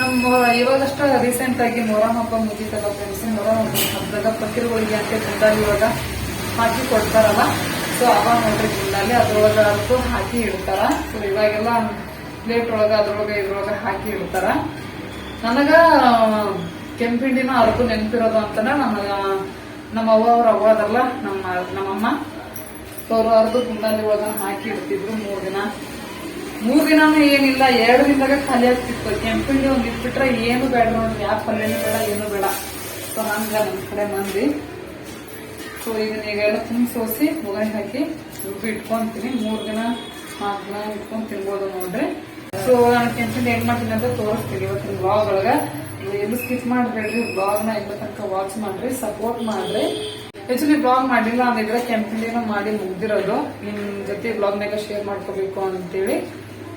ನಮ್ಮ ಇವಾಗಷ್ಟೇ ರೀಸೆಂಟ್ ಆಗಿ ಮೊರಾಮ್ ಹಬ್ಬ ಮುಗೀತಲ್ಲ ಫ್ರೆಂಡ್ಸ್ ಹಬ್ಬ ಹಬ್ಬದಾಗ ಪಕ್ಕಿರುಗಳಿಗೆ ಅಂತ ಗುಂಡಾಲಿ ಇವಾಗ ಹಾಕಿ ಕೊಡ್ತಾರಲ್ಲ. ಸೊ ಅವಾಗ ನೋಡ್ರಿ ಜಿಲ್ಲಾಲಿ ಅದ್ರೊಳಗ ಅದು ಹಾಕಿ ಇಡ್ತಾರ. ಸೊ ಇವಾಗೆಲ್ಲ ಪ್ಲೇಟ್ ಒಳಗ, ಅದ್ರೊಳಗ, ಇದ್ರೊಳಗ ಹಾಕಿ ಇಡ್ತಾರ. ನನಗ, ಕೆಂಪಿಂಡಿನ ಅರ್ಕು ನೆನಪಿರೋದು ಅಂತನ ನನ್ನ, ನಮ್ಮ ಅವ್ವ ಅವ್ರ ಅವ್ವ ಅದಲ್ಲ, ನಮ್ಮ, ನಮ್ಮಮ್ಮ. ಸೊ ಅವ್ರು ಅರ್ದು ಗುಂಡಾಲಿ ಒಳಗ ಹಾಕಿ ಇಡ್ತಿದ್ರು ಮೂರು ದಿನ. ಮೂರ್ ದಿನಾನು ಏನಿಲ್ಲ ಎರಡು ದಿನದಾಗ ಖಾಲಿ ಆಗ್ತಿತ್ತು ಕೆಂಪಿಂಡಿ ಒಂದ್ ಇಟ್ಬಿಟ್ರೆ ಏನು ಬೇಡ ನೋಡ್ರಿ ಯಾವ ಪಲ್ಯನೂ ಬೇಡ, ಏನು ಬೇಡ. ಸೊ ಹಂಗ ನಮ್ ಕಡೆ ಮಂದಿ ಸೊ ಇದನ್ನ ಈಗ ಎಲ್ಲ ತುಂಬ ಸೋಸಿ ಮುಗಣಿ ಹಾಕಿ ರುಬ್ಬಿ ಇಟ್ಕೊಂತೀನಿ. ಮೂರ್ ದಿನ, ನಾಲ್ಕು ದಿನ ಇಟ್ಕೊಂಡ್ ತಿನ್ಬೋದು ನೋಡ್ರಿ. ಸೊ ನಾನು ಕೆಂಪಿಂದ ಏನ್ ಮಾಡ್ತೀನಿ ಅಂತ ತೋರಿಸ್ತೀನಿ ಇವತ್ತಿನ ಬ್ಲಾಗ್ ಒಳಗ. ಎಲ್ಲೂ ಸ್ಕಿಪ್ ಮಾಡಬೇಡ್ರಿ ಬ್ಲಾಗ್ನ ಇಲ್ಲ ತನಕ ವಾಚ್ ಮಾಡ್ರಿ ಸಪೋರ್ಟ್ ಮಾಡ್ರಿ. ಆಕ್ಚುಲಿ ಬ್ಲಾಗ್ ಮಾಡಿಲ್ಲ ಅಂದಿದ್ರೆ ಕೆಂಪಿಂಡಿನ ಮಾಡಿ ಮುಗ್ದಿರೋದು. ನಿಮ್ ಜೊತೆ ಬ್ಲಾಗ್ನಾಗ ಶೇರ್ ಮಾಡ್ಕೋಬೇಕು ಅಂತೇಳಿ.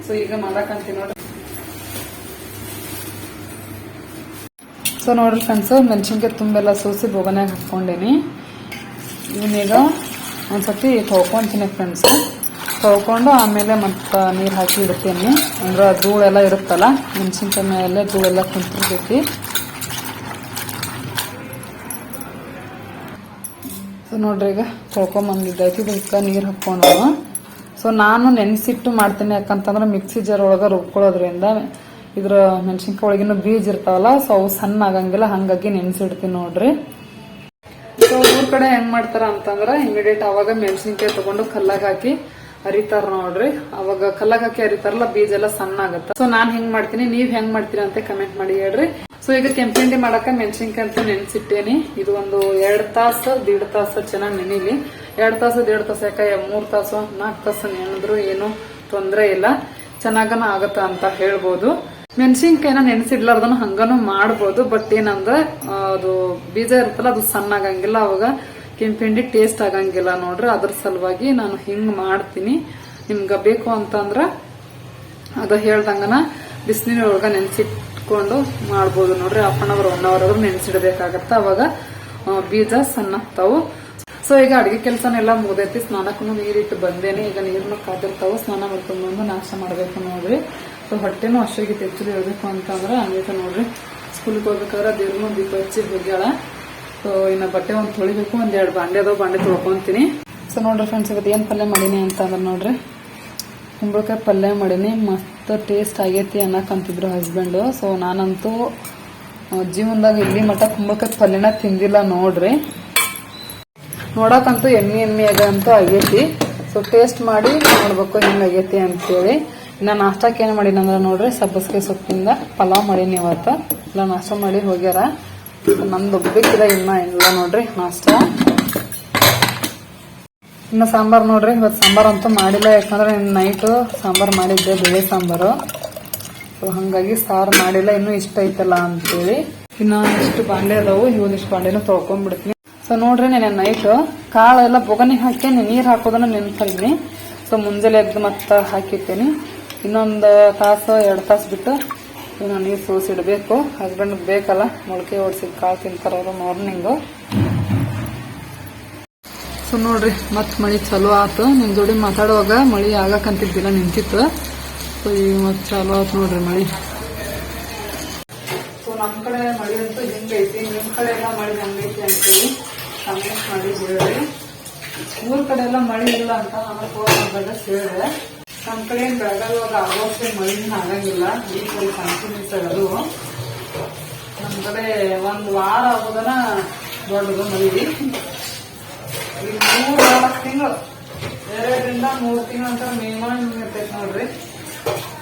ಸೊ ಈಗ ಮಾಡಕಂತೀನಿ ನೋಡ್ರಿ. ಸೊ ನೋಡ್ರಿ ಫ್ರೆಂಡ್ಸ್ ಮೆಣಸಿನ್ಕಾಯಿ ತುಂಬೆಲ್ಲ ಸೋಸಿ ಬೋಗನಾಗ ಹಾಕ್ಕೊಂಡೇನಿ. ಇವನ್ನೀಗ ಒಂದ್ಸತಿ ತೊಳ್ಕೊಂತೀನಿ ಫ್ರೆಂಡ್ಸ್ ತೊಳ್ಕೊಂಡು ಆಮೇಲೆ ಮತ್ತೆ ನೀರು ಹಾಕಿ ಇಡ್ತೀನಿ. ಅಂದ್ರೆ ಧೂಳೆಲ್ಲ ಇರುತ್ತಲ್ಲ, ಮೆಣಸಿನ್ಕಾಯಿ ಮೇಲೆ ಧೂಳೆಲ್ಲ ಕುಂತಿರ್ತೈತಿ ಸೊ ನೋಡ್ರಿ ಈಗ ತೊಳ್ಕೊಂಬಂದಿದ್ದೈತಿ, ಇದಕ್ಕೆ ನೀರು ಹಾಕ್ಕೊಂಡು ಸೊ ನಾನು ನೆನೆಸಿಟ್ಟು ಮಾಡ್ತೀನಿ ಯಾಕಂತಂದ್ರೆ ಮಿಕ್ಸಿ ಜಾರ್ ಒಳಗೆ ರುಬ್ಕೊಳ್ಳೋದ್ರಿಂದ ಇದ್ರ ಮೆಣಸಿನ್ಕಾಯಿ ಒಳಗಿನ ಬೀಜ ಇರ್ತಾವಲ್ಲ ಸೊ ಅವು ಸಣ್ಣ ಆಗಂಗಿಲ್ಲ, ಹಂಗಾಗಿ ನೆನೆಸಿಡ್ತೀನಿ ನೋಡ್ರಿ. ಸೊ ಊರ್ ಕಡೆ ಹೆಂಗ್ ಮಾಡ್ತಾರ ಅಂತಂದ್ರ ಇಮಿಡಿಯೇಟ್ ಅವಾಗ ಮೆಣಸಿನ್ಕಾಯಿ ತಗೊಂಡು ಕಲ್ಲಾಗ ಹಾಕಿ ಅರಿತಾರ ನೋಡ್ರಿ. ಅವಾಗ ಕಲ್ಲಾಗ ಹಾಕಿ ಅರಿತಾರಲ್ಲ, ಬೀಜ ಎಲ್ಲ ಸಣ್ಣ ಆಗತ್ತ. ಸೊ ನಾನ್ ಹೆಂಗ್ ಮಾಡ್ತೀನಿ, ನೀವ್ ಹೆಂಗ್ ಮಾಡ್ತೀರಾ ಅಂತ ಕಮೆಂಟ್ ಮಾಡಿ ಹೇಳ್ರಿ. ಸೊ ಈಗ ಕೆಂಪಿಂಡಿ ಮಾಡಕ ಮೆಣಸಿನ್ಕಾಯಿ ಅಂತ ನೆನ್ಸಿಟ್ಟೇನಿ. ಇದು ಒಂದು ಎರಡ್ ತಾಸು, ದೀಡ್ ತಾಸು ಚೆನ್ನಾಗಿ ನೆನಿಲಿ. ಎರಡ್ ತಾಸು ಎರಡು ತಾಸು ಯಾಕೆ ಮೂರು ತಾಸು ನಾಲ್ಕು ತಾಸು ನೆನೆದ್ರು ಏನು ತೊಂದರೆ ಇಲ್ಲ. ಚೆನ್ನಾಗನ ಆಗತ್ತ ಅಂತ ಹೇಳ್ಬೋದು. ಮೆಣಸಿನ್ಕಾಯಿನ ನೆನೆಸಿಡ್ಲಾರ್ದನ ಹಂಗನು ಮಾಡ್ಬೋದು ಬಟ್ ಏನಂದ್ರೆ ಅದು ಬೀಜ ಇರುತ್ತಲ್ಲ, ಅದು ಸಣ್ಣ ಆಗಂಗಿಲ್ಲ ಅವಾಗ ಕೆಂಪಿಂಡಿ ಟೇಸ್ಟ್ ಆಗಂಗಿಲ್ಲ ನೋಡ್ರಿ. ಅದ್ರ ಸಲುವಾಗಿ ನಾನು ಹಿಂಗ್ ಮಾಡ್ತೀನಿ. ನಿಮ್ಗ ಬೇಕು ಅಂತಂದ್ರ ಅದು ಹೇಳ್ದಂಗನ ಬಿಸಿನೀರ್ ನೆನೆಸಿಟ್ಕೊಂಡು ಮಾಡ್ಬೋದು ನೋಡ್ರಿ. Half an hour one hour ಆದ್ರೂ ನೆನ್ಸಿಡ್ಬೇಕಾಗತ್ತ. ಅವಾಗ ಬೀಜ ಸಣ್ಣ ಸೊ ಈಗ ಅಡಿಗೆ ಕೆಲಸನೆಲ್ಲ ಮುಗ್ದೈತಿ. ಸ್ನಾನಕ್ಕೂ ನೀರಿಟ್ಟು ಬಂದೇನೆ. ಈಗ ನೀರನ್ನು ಕಾದಿರ್ತಾವೆ, ಸ್ನಾನ ಮಾಡ್ಕೊಂಡು ಬಂದು ನಾಷ್ಟ ಮಾಡ್ಬೇಕು ನೋಡ್ರಿ. ಸೊ ಹೊಟ್ಟೆನೂ ಅಷ್ಟಾಗಿ ಹೆಚ್ಚು ಹೇಳ್ಬೇಕು ಅಂತಂದ್ರೆ, ಹಂಗೈತೆ ನೋಡ್ರಿ. ಸ್ಕೂಲ್ಗೆ ಹೋಗ್ಬೇಕಾದ್ರೆ ದೇವ್ರನ್ನೂ ದೀಪ ಹಚ್ಚಿ ಹೋಗ್ಯಾಳ. ಸೊ ಇನ್ನ ಬಟ್ಟೆ ಒಂದು ತೊಳಿಬೇಕು, ಒಂದ್ ಎರಡು ಬಾಂಡೆ ಅದಾವ, ಬಾಂಡೆ ತೊಳ್ಕೊಂತೀನಿ. ಸೊ ನೋಡ್ರಿ ಫ್ರೆಂಡ್ಸ್ ಇವತ್ತು ಏನ್ ಪಲ್ಯ ಮಾಡೀನಿ ಅಂತಂದ್ರೆ ನೋಡ್ರಿ. ಕುಂಬಳಕಾಯಿ ಪಲ್ಯ ಮಾಡೀನಿ. ಮಸ್ತ್ ಟೇಸ್ಟ್ ಆಗೈತಿ ಅನ್ನಕಂತಿದ್ರು ಹಸ್ಬೆಂಡು ಸೊ ನಾನಂತೂ ಜೀವನದಾಗ ಇಲ್ಲಿ ಮಟ್ಟ ಕುಂಬಳಕಾಯಿ ಪಲ್ಯನ ತಿಂದಿಲ್ಲ ನೋಡ್ರಿ. ನೋಡಕ್ಕಂತೂ ಎಮ್ಮಿ ಎಮ್ಮಿ ಆಗಂತೂ ಆಗೈತಿ. ಸೊ ಟೇಸ್ಟ್ ಮಾಡಿ ನೋಡ್ಬೇಕು ಹೆಂಗ್ ಆಗೈತಿ ಅಂತೇಳಿ. ಇನ್ನ ನಾಷ್ಟಕ್ಕೆ ಏನು ಮಾಡೀನಿ ಅಂದ್ರೆ ನೋಡ್ರಿ, ಸಬ್ಬಸ್ಗೆ ಸೊಪ್ಪಿಂದ ಪಲಾವ್ ಮಾಡೀನಿ ಇವತ್ತು. ಇಲ್ಲ ನಾಷ್ಟ ಮಾಡಿ ಹೋಗ್ಯಾರ. ನಂದು ಒಬ್ಬಕ್ಕಿದ ಇನ್ನ ಇಲ್ಲ ನೋಡ್ರಿ ನಾಷ್ಟ. ಇನ್ನು ಸಾಂಬಾರ್ ನೋಡ್ರಿ ಇವತ್ತು ಸಾಂಬಾರ್ ಅಂತೂ ಮಾಡಿಲ್ಲ. ಯಾಕಂದ್ರೆ ನೈಟು ಸಾಂಬಾರ್ ಮಾಡಿದ್ದೆ, ಬೇಳೆ ಸಾಂಬಾರು. ಸೊ ಹಂಗಾಗಿ ಸಾರು ಮಾಡಿಲ್ಲ, ಇನ್ನೂ ಇಷ್ಟ ಐತಲ್ಲ ಅಂತೇಳಿ. ಇನ್ನ ಇಷ್ಟು ಬಾಂಡೆ ಅದಾವು ಇವೊಂದಿಷ್ಟು ಬಾಂಡೆನೂ ತೊಳ್ಕೊಂಡ್ಬಿಡ್ತೀನಿ ಸೊ ನೋಡ್ರಿ ನಾನು ನೈಟ್ ಕಾಳೆಲ್ಲ ಬೊಗನಿ ಹಾಕಿ ನೀರು ಹಾಕೋದನ್ನ ನೆನ್ಕೊಂಡಿನಿ ಸೊ ಮುಂಜಾನೆ ಎದ್ದು ಮತ್ತೆ ಹಾಕಿರ್ತೀನಿ ಇನ್ನೊಂದು ತಾಸು, ಎರಡು ತಾಸು ಬಿಟ್ಟು ಇನ್ನು ನೀರು ಸೋಸಿಡಬೇಕು ಹಸ್ಬೆಂಡ್ ಬೇಕಲ್ಲ, ಮೊಳಕೆ ಓಡಿಸಿದ ಕಾಳು ತಿಂತಾರ ಅವರು ಮಾರ್ನಿಂಗು ಸೊ ನೋಡ್ರಿ ಮತ್ ಮಳಿ ಚಲೋ ಆತು. ನಿಮ್ಮ ಜೋಡಿ ಮಾತಾಡುವಾಗ ಮಳಿ ಆಗಕಂತಿದ್ದಿಲ್ಲ ನಿಂತಿತ್ತು. ಸೊ ಈಗ ಮತ್ ಚಲೋ ಆತು ನೋಡ್ರಿ ಮಳಿ. ಕಡೆ ಮಳೆ ಅಂತೂ ಹಿಂಗೈತಿ ನಿಮ್ಮ ಕಡೆ ಎಲ್ಲ ಮಳಿ ಹೆಂಗೈತಿ ಕಮೆಂಟ್ ಮಾಡಿ ಹೇಳ್ರಿ ಊರ್ ಕಡೆ ಎಲ್ಲ ಮಳೆ ಇಲ್ಲ ಅಂತ ನಾನು ಫೋನ್ ಮಾಡಿದಾಗ ಹೇಳಿದೆ ನಮ್ ಕಡೆ ಏನ್ ಬೆಳಗಾವಿ ಆಗೋಷ್ಟೇ ಮಳೆನ ಆಗಂಗಿಲ್ಲ. ಈ ಕಡೆ ಕಂಟಿನ್ಯೂಸ್ ಅದು. ನಮ್ ಕಡೆ ಒಂದ್ ವಾರ ಆಗೋದನ ದೊಡ್ಡದು ಮಳಿ. ಈ ಮೂರ್ ನಾಲ್ಕು ತಿಂಗಳು, ಎರಡರಿಂದ ಮೂರ್ ತಿಂಗಳು ಅಂತ ಮಿನಿಮಮ್ ಇರ್ತೈತಿ ನೋಡ್ರಿ.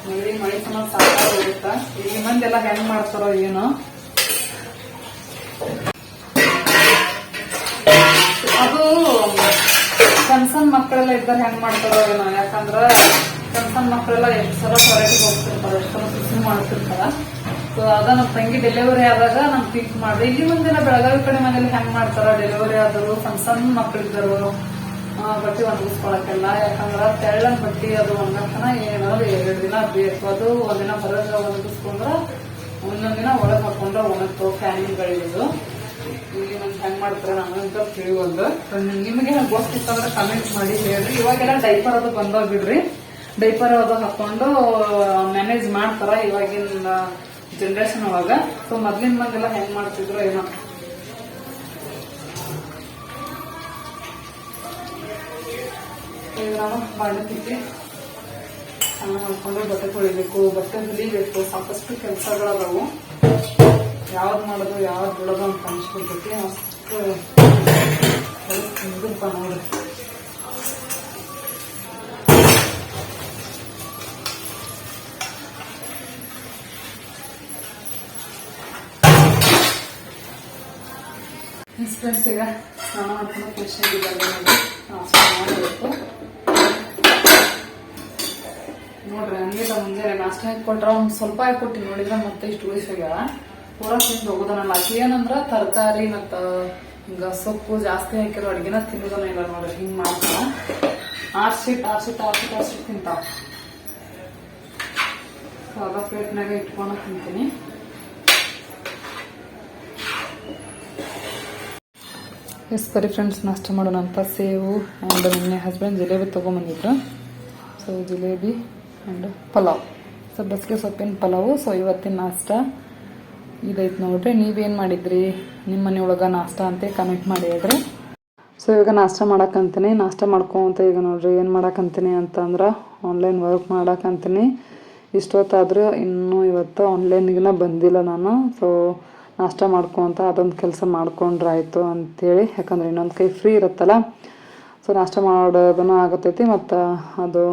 ಮಳಿ ಮಳಿ ಸಮ ಸಾಕಾಗೋಗುತ್ತ ಈ ಮಂದಿ ಎಲ್ಲ ಹೆಂಗ್ ಮಾಡ್ತಾರೋ ಏನೋ. ಅದು ಸಣ್ಣ ಸಣ್ಣ ಮಕ್ಕಳೆಲ್ಲ ಇದ್ದಾರೆ ಹೆಂಗ್ ಮಾಡ್ತಾರೋ ಏನೋ, ಯಾಕಂದ್ರ ಸಣ್ಣ ಸಣ್ಣ ಮಕ್ಕಳೆಲ್ಲ ಎಷ್ಟು ಸಲ ಹೊರಟಿಗೆ ಹೋಗ್ತಿರ್ತಾರ, ಎಷ್ಟು ಸಲ ಮಾಡ್ತಿರ್ತಾರ. ಸೊ ಅದ ನಮ್ ತಂಗಿ ಡೆಲಿವರಿ ಆದಾಗ ನಮ್ ಪಿಕ್ ಮಾಡಿ, ಇಲ್ಲಿ ಮುಂದಿನ ಬೆಳಗಾವಿ ಕಡೆ ಮನೇಲಿ ಹೆಂಗ್ ಮಾಡ್ತಾರ ಡೆಲಿವರಿ ಆದರು ಸಣ್ಣ ಸಣ್ಣ ಮಕ್ಕಳಿದ್ದರು ಬಟ್ಟೆ ಒಣಗಿಸ್ಕೊಳಕ್ಕೆಲ್ಲ, ಯಾಕಂದ್ರ ತೆಳ್ಳನ್ ಬಟ್ಟೆ ಅದು ಒಣಗಕ್ಕನ ಏನಾದ್ರು ಎರಡು ದಿನ ಬೇಕು. ಅದು ಒಂದಿನ ಹೊರಗೆ ಒಣಗಿಸ್ಕೊಂಡ್ರ ಒಂದೊಂದಿನ ದಿನ ಒಳಗ್ ಹಾಕೊಂಡ್ರ ಒಣಗ್ತಾವ ಫ್ಯಾನಿಗಳಿದು ಇಲ್ಲಿ ನಮ್ಗೆ ಹೆಂಗ್ ಮಾಡ್ತಾರೆ ನನಗಂತ ತಿಳಿವಲ್ದು ನಿಮಗೆ ಗೊತ್ತಿತ್ತಂದ್ರೆ ಕಮೆಂಟ್ ಮಾಡಿ ಹೇಳ್ರಿ. ಇವಾಗೆಲ್ಲ ಡೈಪರ್ ಅದು ಬಂದೋಗ್ ಬಿಡ್ರಿ. ಡೈಪರ್ ಅದು ಹಾಕೊಂಡು ಮ್ಯಾನೇಜ್ ಮಾಡ್ತಾರ ಇವಾಗಿನ ಜನರೇಷನ್ ಒಳಗ ಸೊ ಮೊದ್ಲಿನ ಮಂದೆಲ್ಲ ಹೆಂಗ್ ಮಾಡ್ತಿದ್ರು ಏನೋ. ಈಗ ನಾವು ಬಾಣತಿಕ್ಕೆ ಸ್ನಾನ ಮಾಡ್ಕೊಂಡು ಬಟ್ಟೆ ತೊಳಿಬೇಕು. ಬಟ್ಟೆ ಹೊಲಿಬೇಕು. ಸಾಕಷ್ಟು ಕೆಲಸಗಳದಾವು. ಯಾವ್ದು ಮಾಡೋದು, ಯಾವ್ದು ಬಿಡೋದು ಅಂತ ಅನ್ಸ್ಕೊಂತೈತಿ ಅಷ್ಟು ನೋಡ್ರಿ ಫ್ರೆಂಡ್ಸ್ ಈಗ ಸ್ನಾನ ಮಾಡ್ಕೊಂಡು ಫ್ರೆಶ್ ಸ್ನಾನ ಮಾಡಬೇಕು. ನೋಡ್ರಿ, ಹಂಗೆ ಮುಂಜಾನೆ ನಾಷ್ಟ ಹಾಕೊಟ್ರ ಒಂದ್ ಸ್ವಲ್ಪ ಹಾಕೊಟ್ಟಿ ನೋಡಿದ್ರೆ ಮತ್ತೆ ಇಷ್ಟು ಉಳಿಸ್ಯಾಗ ಪೂರಾ ತಿಂದು ಹೋಗೋದನಲ್ಲ ಏನಂದ್ರ ತರಕಾರಿ ಮತ್ತ ಹಿಂಗ ಸೊಪ್ಪು ಜಾಸ್ತಿ ಹಾಕಿರೋ ಅಡ್ಗೆನ ತಿನ್ನೋದನ್ನ ಇಲ್ಲ ನೋಡ್ರಿ, ಹಿಂಗ್ ಮಾಡ್ತಾರ. ಆರ್ಸಿಟ್ ಆರ್ಸಿಟ್ ಆರ್ಸಿಟ್ ಆರ್ಸಿಟ್ ತಿಂತಾವ. ಸಾದ ಪ್ಲೇಟ್ನಾಗ ಇಟ್ಕೊಂಡು ತಿಂತೀನಿ. ಎಸ್ ಬರೀ ಫ್ರೆಂಡ್ಸ್ ನಾಷ್ಟ ಮಾಡೋಣ ಅಂತ ಸೇವು ಆ್ಯಂಡ್ ನಿನ್ನೆ husband jalebi ತೊಗೊಂಬಂದಿದ್ರು. So jalebi and pulao. So ಬಸ್ಗೆ ಸೊಪ್ಪಿನ ಪಲಾವು ಸೊ ಇವತ್ತಿನ ನಾಷ್ಟ. ಇದೈತೆ ನೋಡ್ರಿ, ನೀವೇನು ಮಾಡಿದ್ರಿ? ನಿಮ್ಮ ಮನೆ ಒಳಗೆ ನಾಷ್ಟ ಅಂತ ಕಮೆಂಟ್ ಮಾಡಿ ಹೇಳ್ರಿ. ಸೊ ಇವಾಗ ನಾಷ್ಟ ಮಾಡಕ್ಕಂತೀನಿ ನಾಷ್ಟ ಮಾಡ್ಕೊಂತ ಈಗ ನೋಡ್ರಿ, ಏನು ಮಾಡಕ್ಕಂತೀನಿ ಅಂತಂದ್ರೆ ಆನ್ಲೈನ್ ವರ್ಕ್ ಮಾಡಕ್ಕಂತೀನಿ ಇಷ್ಟೊತ್ತಾದರೂ ಇನ್ನೂ ಇವತ್ತು ಆನ್ಲೈನ್ಗಿನ ಬಂದಿಲ್ಲ ನಾನು. ಸೊ ನಾಷ್ಟ ಮಾಡ್ಕೊಂತ ಅದೊಂದು ಕೆಲಸ ಮಾಡ್ಕೊಂಡ್ರೆ ಆಯಿತು ಅಂತೇಳಿ. ಯಾಕಂದ್ರೆ ಇನ್ನೊಂದು ಕೈ ಫ್ರೀ ಇರುತ್ತಲ್ಲ. ಸೊ ನಾಷ್ಟ ಮಾಡೋದನ್ನು ಆಗತ್ತೈತಿ ಮತ್ತು ಅದು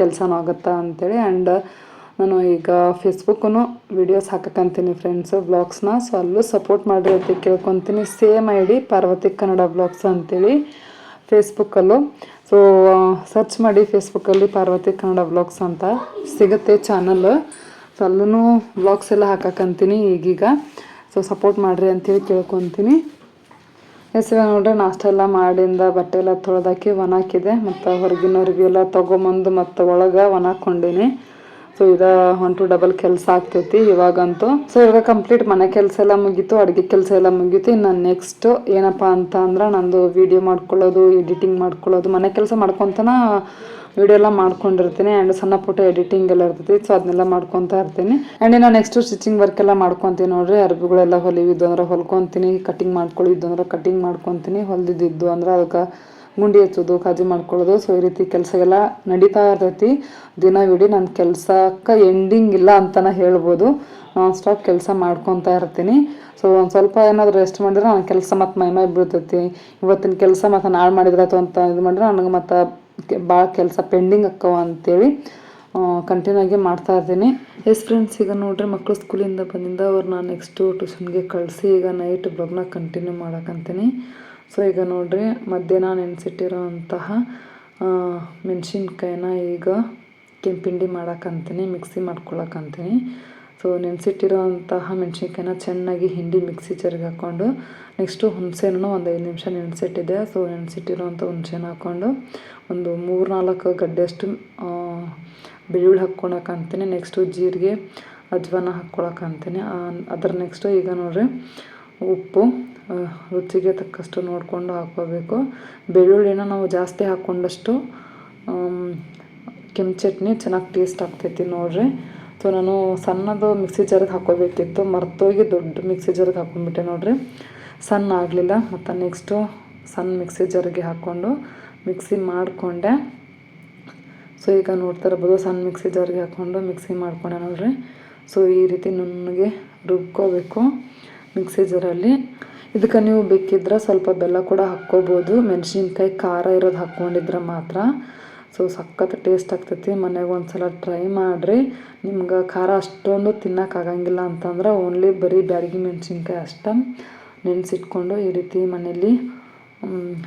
ಕೆಲಸನೂ ಆಗುತ್ತಾ ಅಂಥೇಳಿ ಆ್ಯಂಡ್ ನಾನು ಈಗ ಫೇಸ್ಬುಕ್ಕೂ ವಿಡಿಯೋಸ್ ಹಾಕಕ್ಕಂತೀನಿ ಫ್ರೆಂಡ್ಸು ಬ್ಲಾಗ್ಸ್ನ ಸೊ ಅಲ್ಲೂ ಸಪೋರ್ಟ್ ಮಾಡಿರೋದಕ್ಕೆ ಕೇಳ್ಕೊತೀನಿ. Same I D Parvathi Kannada blogs ಅಂತೇಳಿ ಫೇಸ್ಬುಕ್ಕಲ್ಲೂ ಸೊ ಸರ್ಚ್ ಮಾಡಿ ಫೇಸ್ಬುಕ್ಕಲ್ಲಿ ಪಾರ್ವತಿ ಕನ್ನಡ ಬ್ಲಾಗ್ಸ್ ಅಂತ ಸಿಗುತ್ತೆ ಚಾನಲ್ ಸೊ ಅಲ್ಲೂ ಬ್ಲಾಗ್ಸ್ ಎಲ್ಲ ಹಾಕಕ್ಕಂತೀನಿ ಈಗೀಗ. ಸೊ ಸಪೋರ್ಟ್ ಮಾಡಿರಿ ಅಂತೇಳಿ ಕೇಳ್ಕೊತೀನಿ. ಎಸ್ ಇವಾಗ ನೋಡ್ರಿ, ನಾಷ್ಟ ಎಲ್ಲ ಮಾಡಿಂದ ಬಟ್ಟೆ ಎಲ್ಲ ತೊಳೆದಾಕಿ ಒಣ ಹಾಕಿದೆ. ಮತ್ತು ಹೊರಗಿನವ್ರಿಗೆಲ್ಲ ತೊಗೊಂಬಂದು ಮತ್ತು ಒಳಗೆ ಒಣ ಹಾಕ್ಕೊಂಡೀನಿ. ಸೊ ಇದ ಒನ್ ಟು ಡಬಲ್ ಕೆಲಸ ಆಗ್ತೈತಿ ಇವಾಗಂತೂ. ಸೊ ಇವಾಗ ಕಂಪ್ಲೀಟ್ ಮನೆ ಕೆಲಸ ಎಲ್ಲ ಮುಗೀತು, ಅಡುಗೆ ಕೆಲಸ ಎಲ್ಲ ಮುಗೀತು. ಇನ್ನು ನೆಕ್ಸ್ಟ್ ಏನಪ್ಪ ಅಂತ ಅಂದ್ರೆ ನಂದು ವಿಡಿಯೋ ಮಾಡ್ಕೊಳ್ಳೋದು ಎಡಿಟಿಂಗ್ ಮಾಡ್ಕೊಳ್ಳೋದು, ಮನೆ ಕೆಲಸ ಮಾಡ್ಕೊತಾನ ವಿಡಿಯೋ ಎಲ್ಲ ಮಾಡ್ಕೊಂಡಿರ್ತೀನಿ ಆ್ಯಂಡ್ ಸಣ್ಣ ಪುಟ್ಟ ಎಡಿಟಿಂಗ್ ಎಲ್ಲ ಇರ್ತೈತಿ ಸೊ ಅದನ್ನೆಲ್ಲ ಮಾಡ್ಕೊತಾ ಇರ್ತೀನಿ. ಆ್ಯಂಡ್ ಇನ್ನು ನೆಕ್ಸ್ಟ್ ಸ್ಟಿಚಿಂಗ್ ವರ್ಕ್ ಎಲ್ಲ ಮಾಡ್ಕೊತೀನಿ ನೋಡ್ರಿ, ಅರ್ಬಿಗಳೆಲ್ಲ ಹೊಲಿವಿದ್ದು ಅಂದ್ರೆ ಹೊಲ್ಕೊತೀನಿ ಕಟಿಂಗ್ ಮಾಡ್ಕೊಳ್ಳಿದ್ದು ಅಂದ್ರೆ ಕಟಿಂಗ್ ಮಾಡ್ಕೊತೀನಿ, ಹೊಲ್ದಿದ್ದು ಅಂದ್ರೆ ಅದಕ್ಕೆ ಗುಂಡಿ ಹಚ್ಚೋದು, ಕಾಜಿ ಮಾಡ್ಕೊಳ್ಳೋದು. ಸೊ ಈ ರೀತಿ ಕೆಲಸಗೆಲ್ಲ ನಡೀತಾ ಇರ್ತೈತಿ. ದಿನ ಇಡೀ ನನ್ನ ಕೆಲಸಕ್ಕೆ ಎಂಡಿಂಗ್ ಇಲ್ಲ ಅಂತಲೇ ಹೇಳ್ಬೋದು. ನಾನ್ ಸ್ಟಾಪ್ ಕೆಲಸ ಮಾಡ್ಕೊತಾ ಇರ್ತೀನಿ. ಸೊ ಒಂದು ಸ್ವಲ್ಪ ಏನಾದರೂ ರೆಸ್ಟ್ ಮಾಡಿದ್ರೆ ನನ್ನ ಕೆಲಸ ಮತ್ತು ಮೈ ಮೈ ಬೀಳ್ತೈತಿ. ಇವತ್ತಿನ ಕೆಲಸ ಮತ್ತು ನಾಳೆ ಮಾಡಿದ್ರಾಯ್ತು ಅಂತ ಇದು ಮಾಡಿದ್ರೆ ನನಗೆ ಮತ್ತು ಭಾಳ ಕೆಲಸ ಪೆಂಡಿಂಗ್ ಅಕ್ಕವ ಅಂತೇಳಿ ಕಂಟಿನ್ಯೂ ಆಗಿ ಮಾಡ್ತಾ ಇರ್ತೀನಿ. ಎಸ್ ಫ್ರೆಂಡ್ಸ್ ಈಗ ನೋಡ್ರಿ ಮಕ್ಕಳು ಸ್ಕೂಲಿಂದ ಬಂದಿಂದ ಅವ್ರು ನಾನು ನೆಕ್ಸ್ಟು ಟ್ಯೂಷನ್ಗೆ ಕಳಿಸಿ ಈಗ ನೈಟ್ ಬ್ಲಾಗ್ನ ಕಂಟಿನ್ಯೂ ಮಾಡಕ್ಕಂತೀನಿ ಸೊ ಈಗ ನೋಡ್ರಿ, ಮಧ್ಯಾಹ್ನ ನೆನೆಸಿಟ್ಟಿರೋಂತಹ ಮೆಣಸಿನ್ಕಾಯಿನ ಈಗ ಕೆಂಪಿಂಡಿ ಮಾಡಕ್ಕಂತೀನಿ ಮಿಕ್ಸಿ ಮಾಡ್ಕೊಳಕ್ಕಂತೀನಿ ಸೊ ನೆನೆಸಿಟ್ಟಿರೋಂತಹ ಮೆಣಸಿನ್ಕಾಯಿನ ಚೆನ್ನಾಗಿ ಹಿಂಡಿ ಮಿಕ್ಸಿ ಚರ್ಗೆ ಹಾಕ್ಕೊಂಡು ನೆಕ್ಸ್ಟು ಹುಣಸೆನೂ ಒಂದು ಐದು ನಿಮಿಷ ನೆನೆಸಿಟ್ಟಿದ್ದೆ ಸೊ ನೆನೆಸಿಟ್ಟಿರೋಂಥ ಹುಣಸೆನ ಹಾಕ್ಕೊಂಡು ಒಂದು ಮೂರು ನಾಲ್ಕು ಗಡ್ಡೆಯಷ್ಟು ಬೆಳ್ಳುಳ್ಳಿ ಹಾಕ್ಕೊಳಕ್ಕಂತೀನಿ ನೆಕ್ಸ್ಟು ಜೀರಿಗೆ, ಅಜ್ವಾನ ಹಾಕ್ಕೊಳಕ್ಕಂತೀನಿ ಅದ್ರ ನೆಕ್ಸ್ಟು ಈಗ ನೋಡ್ರಿ, ಉಪ್ಪು ರುಚಿಗೆ ತಕ್ಕಷ್ಟು ನೋಡಿಕೊಂಡು ಹಾಕ್ಕೋಬೇಕು. ಬೆಳ್ಳುಳ್ಳಿನ ನಾವು ಜಾಸ್ತಿ ಹಾಕ್ಕೊಂಡಷ್ಟು ಕೆಂಪು ಚಟ್ನಿ ಚೆನ್ನಾಗಿ ಟೇಸ್ಟ್ ಆಗ್ತೈತಿ ನೋಡ್ರಿ. ಸೊ ನಾನು ಸಣ್ಣದು ಮಿಕ್ಸಿ ಜಾರಿಗೆ ಹಾಕೋಬೇಕಿತ್ತು ಮರ್ತೋಗಿ ದೊಡ್ಡ ಮಿಕ್ಸಿ ಜಾರಿಗೆ ಹಾಕೊಂಡ್ಬಿಟ್ಟೆ ನೋಡ್ರಿ. ಸಣ್ಣ ಆಗಲಿಲ್ಲ, ಮತ್ತು ನೆಕ್ಸ್ಟು ಸಣ್ಣ ಮಿಕ್ಸಿ ಜಾರಿಗೆ ಹಾಕ್ಕೊಂಡು ಮಿಕ್ಸಿ ಮಾಡಿಕೊಂಡೆ. ಸೊ ಈಗ ನೋಡ್ತಾ ಇರ್ಬೋದು, ಸಣ್ಣ ಮಿಕ್ಸಿ ಜಾರಿಗೆ ಹಾಕ್ಕೊಂಡು ಮಿಕ್ಸಿ ಮಾಡ್ಕೊಂಡೆ ನೋಡ್ರಿ. ಸೊ ಈ ರೀತಿ ನುಣ್ಣಗೆ ರುಬ್ಕೋಬೇಕು ಮಿಕ್ಸಿ ಜಾರಲ್ಲಿ. ಇದಕ್ಕೆ ನೀವು ಬೇಕಿದ್ರೆ ಸ್ವಲ್ಪ ಬೆಲ್ಲ ಕೂಡ ಹಾಕ್ಕೋಬೋದು. ಮೆಣಸಿನ್ಕಾಯಿ ಖಾರ ಇರೋದು ಹಾಕ್ಕೊಂಡಿದ್ರೆ ಮಾತ್ರ. ಸೊ ಸಖತ್ ಟೇಸ್ಟ್ ಆಗ್ತೈತಿ. ಮನೆಗೆ ಒಂದು ಸಲ ಟ್ರೈ ಮಾಡಿರಿ. ನಿಮ್ಗೆ ಖಾರ ಅಷ್ಟೊಂದು ತಿನ್ನೋಕ್ಕಾಗಂಗಿಲ್ಲ ಅಂತಂದ್ರೆ ಓನ್ಲಿ ಬರೀ ಬ್ಯಾಡಗಿ ಮೆಣಸಿನ್ಕಾಯಿ ಅಷ್ಟೇ ನೆನೆಸಿಟ್ಕೊಂಡು ಈ ರೀತಿ ಮನೇಲಿ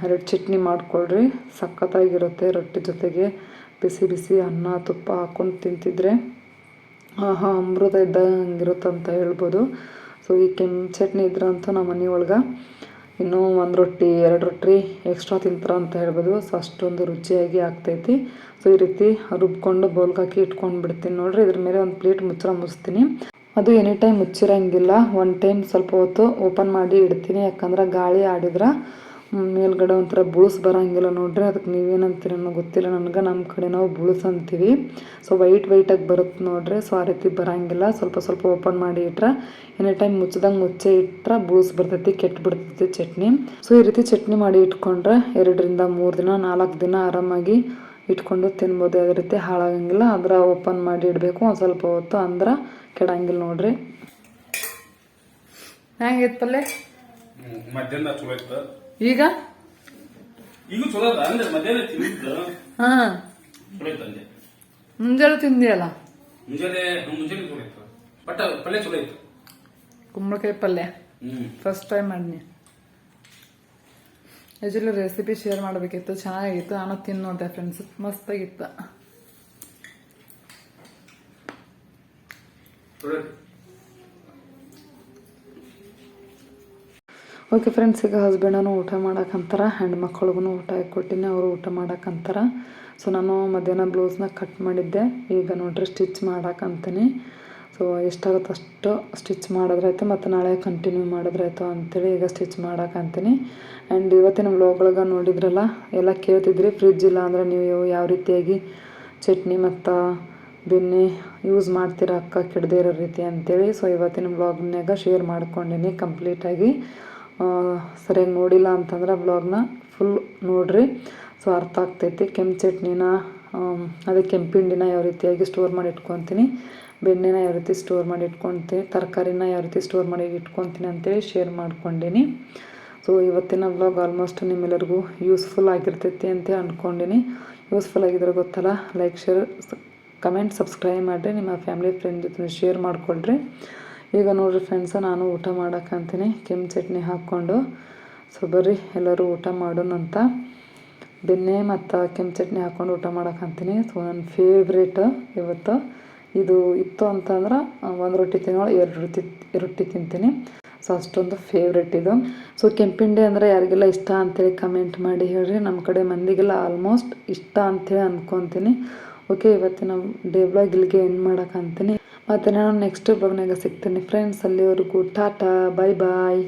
ಎರಡು ಚಟ್ನಿ ಮಾಡ್ಕೊಳ್ರಿ. ಸಖತ್ತಾಗಿರುತ್ತೆ ರೊಟ್ಟಿ ಜೊತೆಗೆ. ಬಿಸಿ ಬಿಸಿ ಅನ್ನ, ತುಪ್ಪ ಹಾಕ್ಕೊಂಡು ತಿಂತಿದ್ರೆ ಆಹಾ, ಅಮೃತ ಇದ್ದಂಗಿರುತ್ತಂತ ಹೇಳ್ಬೋದು. ಸೊ ಈ ಕೆಂಪು ಚಟ್ನಿ ಇದ್ರಂತೂ ನಮ್ಮ ಮನೆ ಒಳಗೆ. ಇನ್ನೂ ಒಂದು ರೊಟ್ಟಿ, ಎರಡು ರೊಟ್ಟಿ ಎಕ್ಸ್ಟ್ರಾ ತಿಂತಾರೆ ಅಂತ ಹೇಳ್ಬೋದು. ಸೊ ಅಷ್ಟೊಂದು ರುಚಿಯಾಗಿ ಆಗ್ತೈತಿ. ಸೊ ಈ ರೀತಿ ರುಬ್ಕೊಂಡು ಬೌಲ್ಗೆ ಹಾಕಿ ಇಟ್ಕೊಂಡು ಬಿಡ್ತೀನಿ ನೋಡ್ರಿ. ಇದ್ರ ಮೇಲೆ ಒಂದು ಪ್ಲೇಟ್ ಮುಚ್ಚರ ಮುಚ್ತೀನಿ. ಅದು ಎನಿ ಟೈಮ್ ಮುಚ್ಚಿರಂಗಿಲ್ಲ. ಒನ್ ಟೈಮ್ ಸ್ವಲ್ಪ ಹೊತ್ತು ಓಪನ್ ಮಾಡಿ ಇಡ್ತೀನಿ. ಯಾಕಂದ್ರೆ ಗಾಳಿ ಆಡಿದ್ರೆ ಮೇಲ್ಗಡೆ ಒಂಥರ ಬುಳುಸ್ ಬರೋಂಗಿಲ್ಲ ನೋಡ್ರಿ ಅದಕ್ಕೆ ನೀವೇನಂತೀರ ಅನ್ನೋ ಗೊತ್ತಿಲ್ಲ ನನಗೆ. ನಮ್ಮ ಕಡೆ ನಾವು ಬುಳುಸ್ ಅಂತೀವಿ. ಸೊ ವೈಟ್ ವೈಟಾಗಿ ಬರುತ್ತೆ ನೋಡ್ರಿ. ಸೊ ಆ ರೀತಿ ಬರೋಂಗಿಲ್ಲ. ಸ್ವಲ್ಪ ಸ್ವಲ್ಪ ಓಪನ್ ಮಾಡಿ ಇಟ್ರೆ ಎನಿ ಟೈಮ್ ಮುಚ್ಚದಂಗೆ ಮುಚ್ಚೆ ಇಟ್ಟರೆ ಬುಳುಸ್ ಬರ್ತೈತಿ ಕೆಟ್ಟು ಬಿಡ್ತೈತಿ ಚಟ್ನಿ. ಸೊ ಈ ರೀತಿ ಚಟ್ನಿ ಮಾಡಿ ಇಟ್ಕೊಂಡ್ರೆ ಎರಡರಿಂದ ಮೂರು ದಿನ ನಾಲ್ಕು ದಿನ ಆರಾಮಾಗಿ ಇಟ್ಕೊಂಡು ತಿನ್ಬೋದು. ಅದೇ ರೀತಿ ಹಾಳಾಗಂಗಿಲ್ಲ. ಅದರ ಓಪನ್ ಮಾಡಿ ಇಡಬೇಕು. ಒಂದು ಸ್ವಲ್ಪ ಹೊತ್ತು ಅಂದ್ರೆ ಕೆಡಂಗಿಲ್ಲ ನೋಡ್ರಿ. ಹೆಂಗೈತೆ ಪಲ್ಯ. ಮಧ್ಯಾಹ್ನ ಚಲೋ ಇತ್ತು ಈಗ? ಈಗ ಚಲೋ ಅದ ಅಂದ್ರೆ ಮಧ್ಯಾಹ್ನ ತಿಂದಿದ್ದು? ಹಾ. ಚಲೋ ಇತ್ತು ಅಂದೆ ಮುಂಜಾನೆ ತಿಂದಿಯಲ್ಲ? ಮುಂಜಾನೆ ಮುಂಜಾನೆ ಚಲೋ ಇತ್ತು. ಬಟ್ ಪಲ್ಯ ಚಲೋ ಇತ್ತು. ಕುಂಬಳಕಾಯಿ ಪಲ್ಯ. ಫಸ್ಟ್ ಟೈಮ್ ಮಾಡಿನಿ. ಆ್ಯಕ್ಚುಲಿ ರೆಸಿಪಿ ಶೇರ್ ಮಾಡಬೇಕಿತ್ತು ಚೆನ್ನಾಗಿತ್ತು. ನಾನು ತಿನ್ನು ನೋಡಿದೆ ಫ್ರೆಂಡ್ಸ್ ಮಸ್ತಾಗಿತ್ತು. ಓಕೆ ಫ್ರೆಂಡ್ಸ್ ಈಗ ಹಸ್ಬೆಂಡನು ಊಟ ಮಾಡೋಕ್ಕಂತಾರೆ ಹ್ಯಾಂಡ್ ಮಕ್ಕಳಿಗೂ ಊಟ ಕೊಟ್ಟಿನಿ, ಅವರು ಊಟ ಮಾಡಕ್ಕಂತಾರ ಸೊ ನಾನು ಮಧ್ಯಾಹ್ನ ಬ್ಲೌಸ್ನ ಕಟ್ ಮಾಡಿದ್ದೆ. ಈಗ ನೋಡ್ರಿ ಸ್ಟಿಚ್ ಮಾಡಕ್ಕಂತೀನಿ ಸೊ ಎಷ್ಟಾಗುತ್ತೆ ಅಷ್ಟು ಸ್ಟಿಚ್ ಮಾಡಿದ್ರಾಯ್ತು ಮತ್ತು ನಾಳೆ ಕಂಟಿನ್ಯೂ ಮಾಡಿದ್ರಾಯ್ತು ಅಂತೇಳಿ ಈಗ ಸ್ಟಿಚ್ ಮಾಡಕ್ಕಂತೀನಿ ಆ್ಯಂಡ್ ಇವತ್ತಿನ ವ್ಲಾಗ್ಗಳಿಗೆ ನೋಡಿದ್ರಲ್ಲ, ಎಲ್ಲ ಕೇಳ್ತಿದ್ರಿ ಫ್ರಿಜ್ ಇಲ್ಲ ಅಂದರೆ ನೀವು ಯಾವ ರೀತಿಯಾಗಿ ಚಟ್ನಿ ಮತ್ತು ಬೆಣ್ಣೆ ಯೂಸ್ ಮಾಡ್ತೀರ ಅಕ್ಕ, ಕೆಡದೇ ಇರೋ ರೀತಿ ಅಂತೇಳಿ. ಸೊ ಇವತ್ತಿನ ಬ್ಲಾಗ್ನಾಗ ಶೇರ್ ಮಾಡ್ಕೊಂಡಿನಿ ಕಂಪ್ಲೀಟಾಗಿ ಸರಿಯಾಗಿ ನೋಡಿಲ್ಲ ಅಂತಂದ್ರೆ ಬ್ಲಾಗ್ನ ಫುಲ್ ನೋಡ್ರಿ. ಸೊ ಅರ್ಥ ಆಗ್ತೈತಿ. ಕೆಂಪು ಚಟ್ನಿನ ಅದೇ ಕೆಂಪಿಂಡಿನ ಯಾವ ರೀತಿಯಾಗಿ ಸ್ಟೋರ್ ಮಾಡಿ ಇಟ್ಕೊತೀನಿ. ಬೆಣ್ಣೆನ ಯಾವ ರೀತಿ ಸ್ಟೋರ್ ಮಾಡಿ ಇಟ್ಕೊತೀನಿ. ತರಕಾರಿನ ಯಾವ ರೀತಿ ಸ್ಟೋರ್ ಮಾಡಿ ಇಟ್ಕೊತೀನಿ ಅಂತೇಳಿ ಶೇರ್ ಮಾಡ್ಕೊಂಡೀನಿ. ಸೊ ಇವತ್ತಿನ ಬ್ಲಾಗ್ ಆಲ್ಮೋಸ್ಟ್ ನಿಮ್ಮೆಲ್ಲರಿಗೂ ಯೂಸ್ಫುಲ್ ಆಗಿರ್ತೈತಿ ಅಂತ ಅಂದ್ಕೊಂಡಿನಿ ಯೂಸ್ಫುಲ್ ಆಗಿದ್ರೆ ಗೊತ್ತಲ್ಲ ಲೈಕ್ ಶೇರ್ ಕಮೆಂಟ್ ಸಬ್ಸ್ಕ್ರೈಬ್ ಮಾಡಿರಿ. ನಿಮ್ಮ ಫ್ಯಾಮಿಲಿ ಫ್ರೆಂಡ್ ಜೊತೆ ಶೇರ್ ಮಾಡಿಕೊಳ್ರಿ. ಈಗ ನೋಡಿರಿ ಫ್ರೆಂಡ್ಸ ನಾನು ಊಟ ಮಾಡಕ್ಕಂತೀನಿ ಕೆಂಪು ಚಟ್ನಿ ಹಾಕ್ಕೊಂಡು. ಸೊ ಬರ್ರಿ, ಎಲ್ಲರೂ ಊಟ ಮಾಡೋಣಂತ ಬೆನ್ನೆ ಮತ್ತು ಕೆಂಪು ಚಟ್ನಿ ಹಾಕ್ಕೊಂಡು ಊಟ ಮಾಡಕ್ಕಂತೀನಿ ಸೊ ನನ್ನ ಫೇವ್ರೇಟ್ ಇವತ್ತು. ಇದು ಇತ್ತು ಅಂತಂದ್ರೆ, ಒಂದು ರೊಟ್ಟಿ ತಿನ್ನೋಳು, ಎರಡು ರೊಟ್ಟಿ ರೊಟ್ಟಿ ತಿಂತೀನಿ. ಸೊ ಅಷ್ಟೊಂದು ಫೇವ್ರೆಟ್ ಇದು. ಸೊ ಕೆಂಪಿಂಡಿ ಅಂದರೆ ಯಾರಿಗೆಲ್ಲ ಇಷ್ಟ ಅಂತೇಳಿ ಕಮೆಂಟ್ ಮಾಡಿ ಹೇಳ್ರಿ. ನಮ್ಮ ಕಡೆ ಮಂದಿಗೆಲ್ಲ ಆಲ್ಮೋಸ್ಟ್ ಇಷ್ಟ ಅಂತೇಳಿ ಅನ್ಕೊತೀನಿ. ಓಕೆ ಇವತ್ತಿನ ಡೇ ಬ್ಲಾಗ್ ಇಲ್ಲಿಗೆ ಎಂಡ್ ಮಾಡಕ್ಕಂತೀನಿ ಮತ್ತು ನಾನು ನೆಕ್ಸ್ಟ್ ಬ್ಲಾಗ್ನಾಗ ಸಿಗ್ತೀನಿ. ಫ್ರೆಂಡ್ಸ್ ಅಲ್ಲಿವರೆಗೂ ಟಾಟಾ ಬಾಯ್ ಬಾಯ್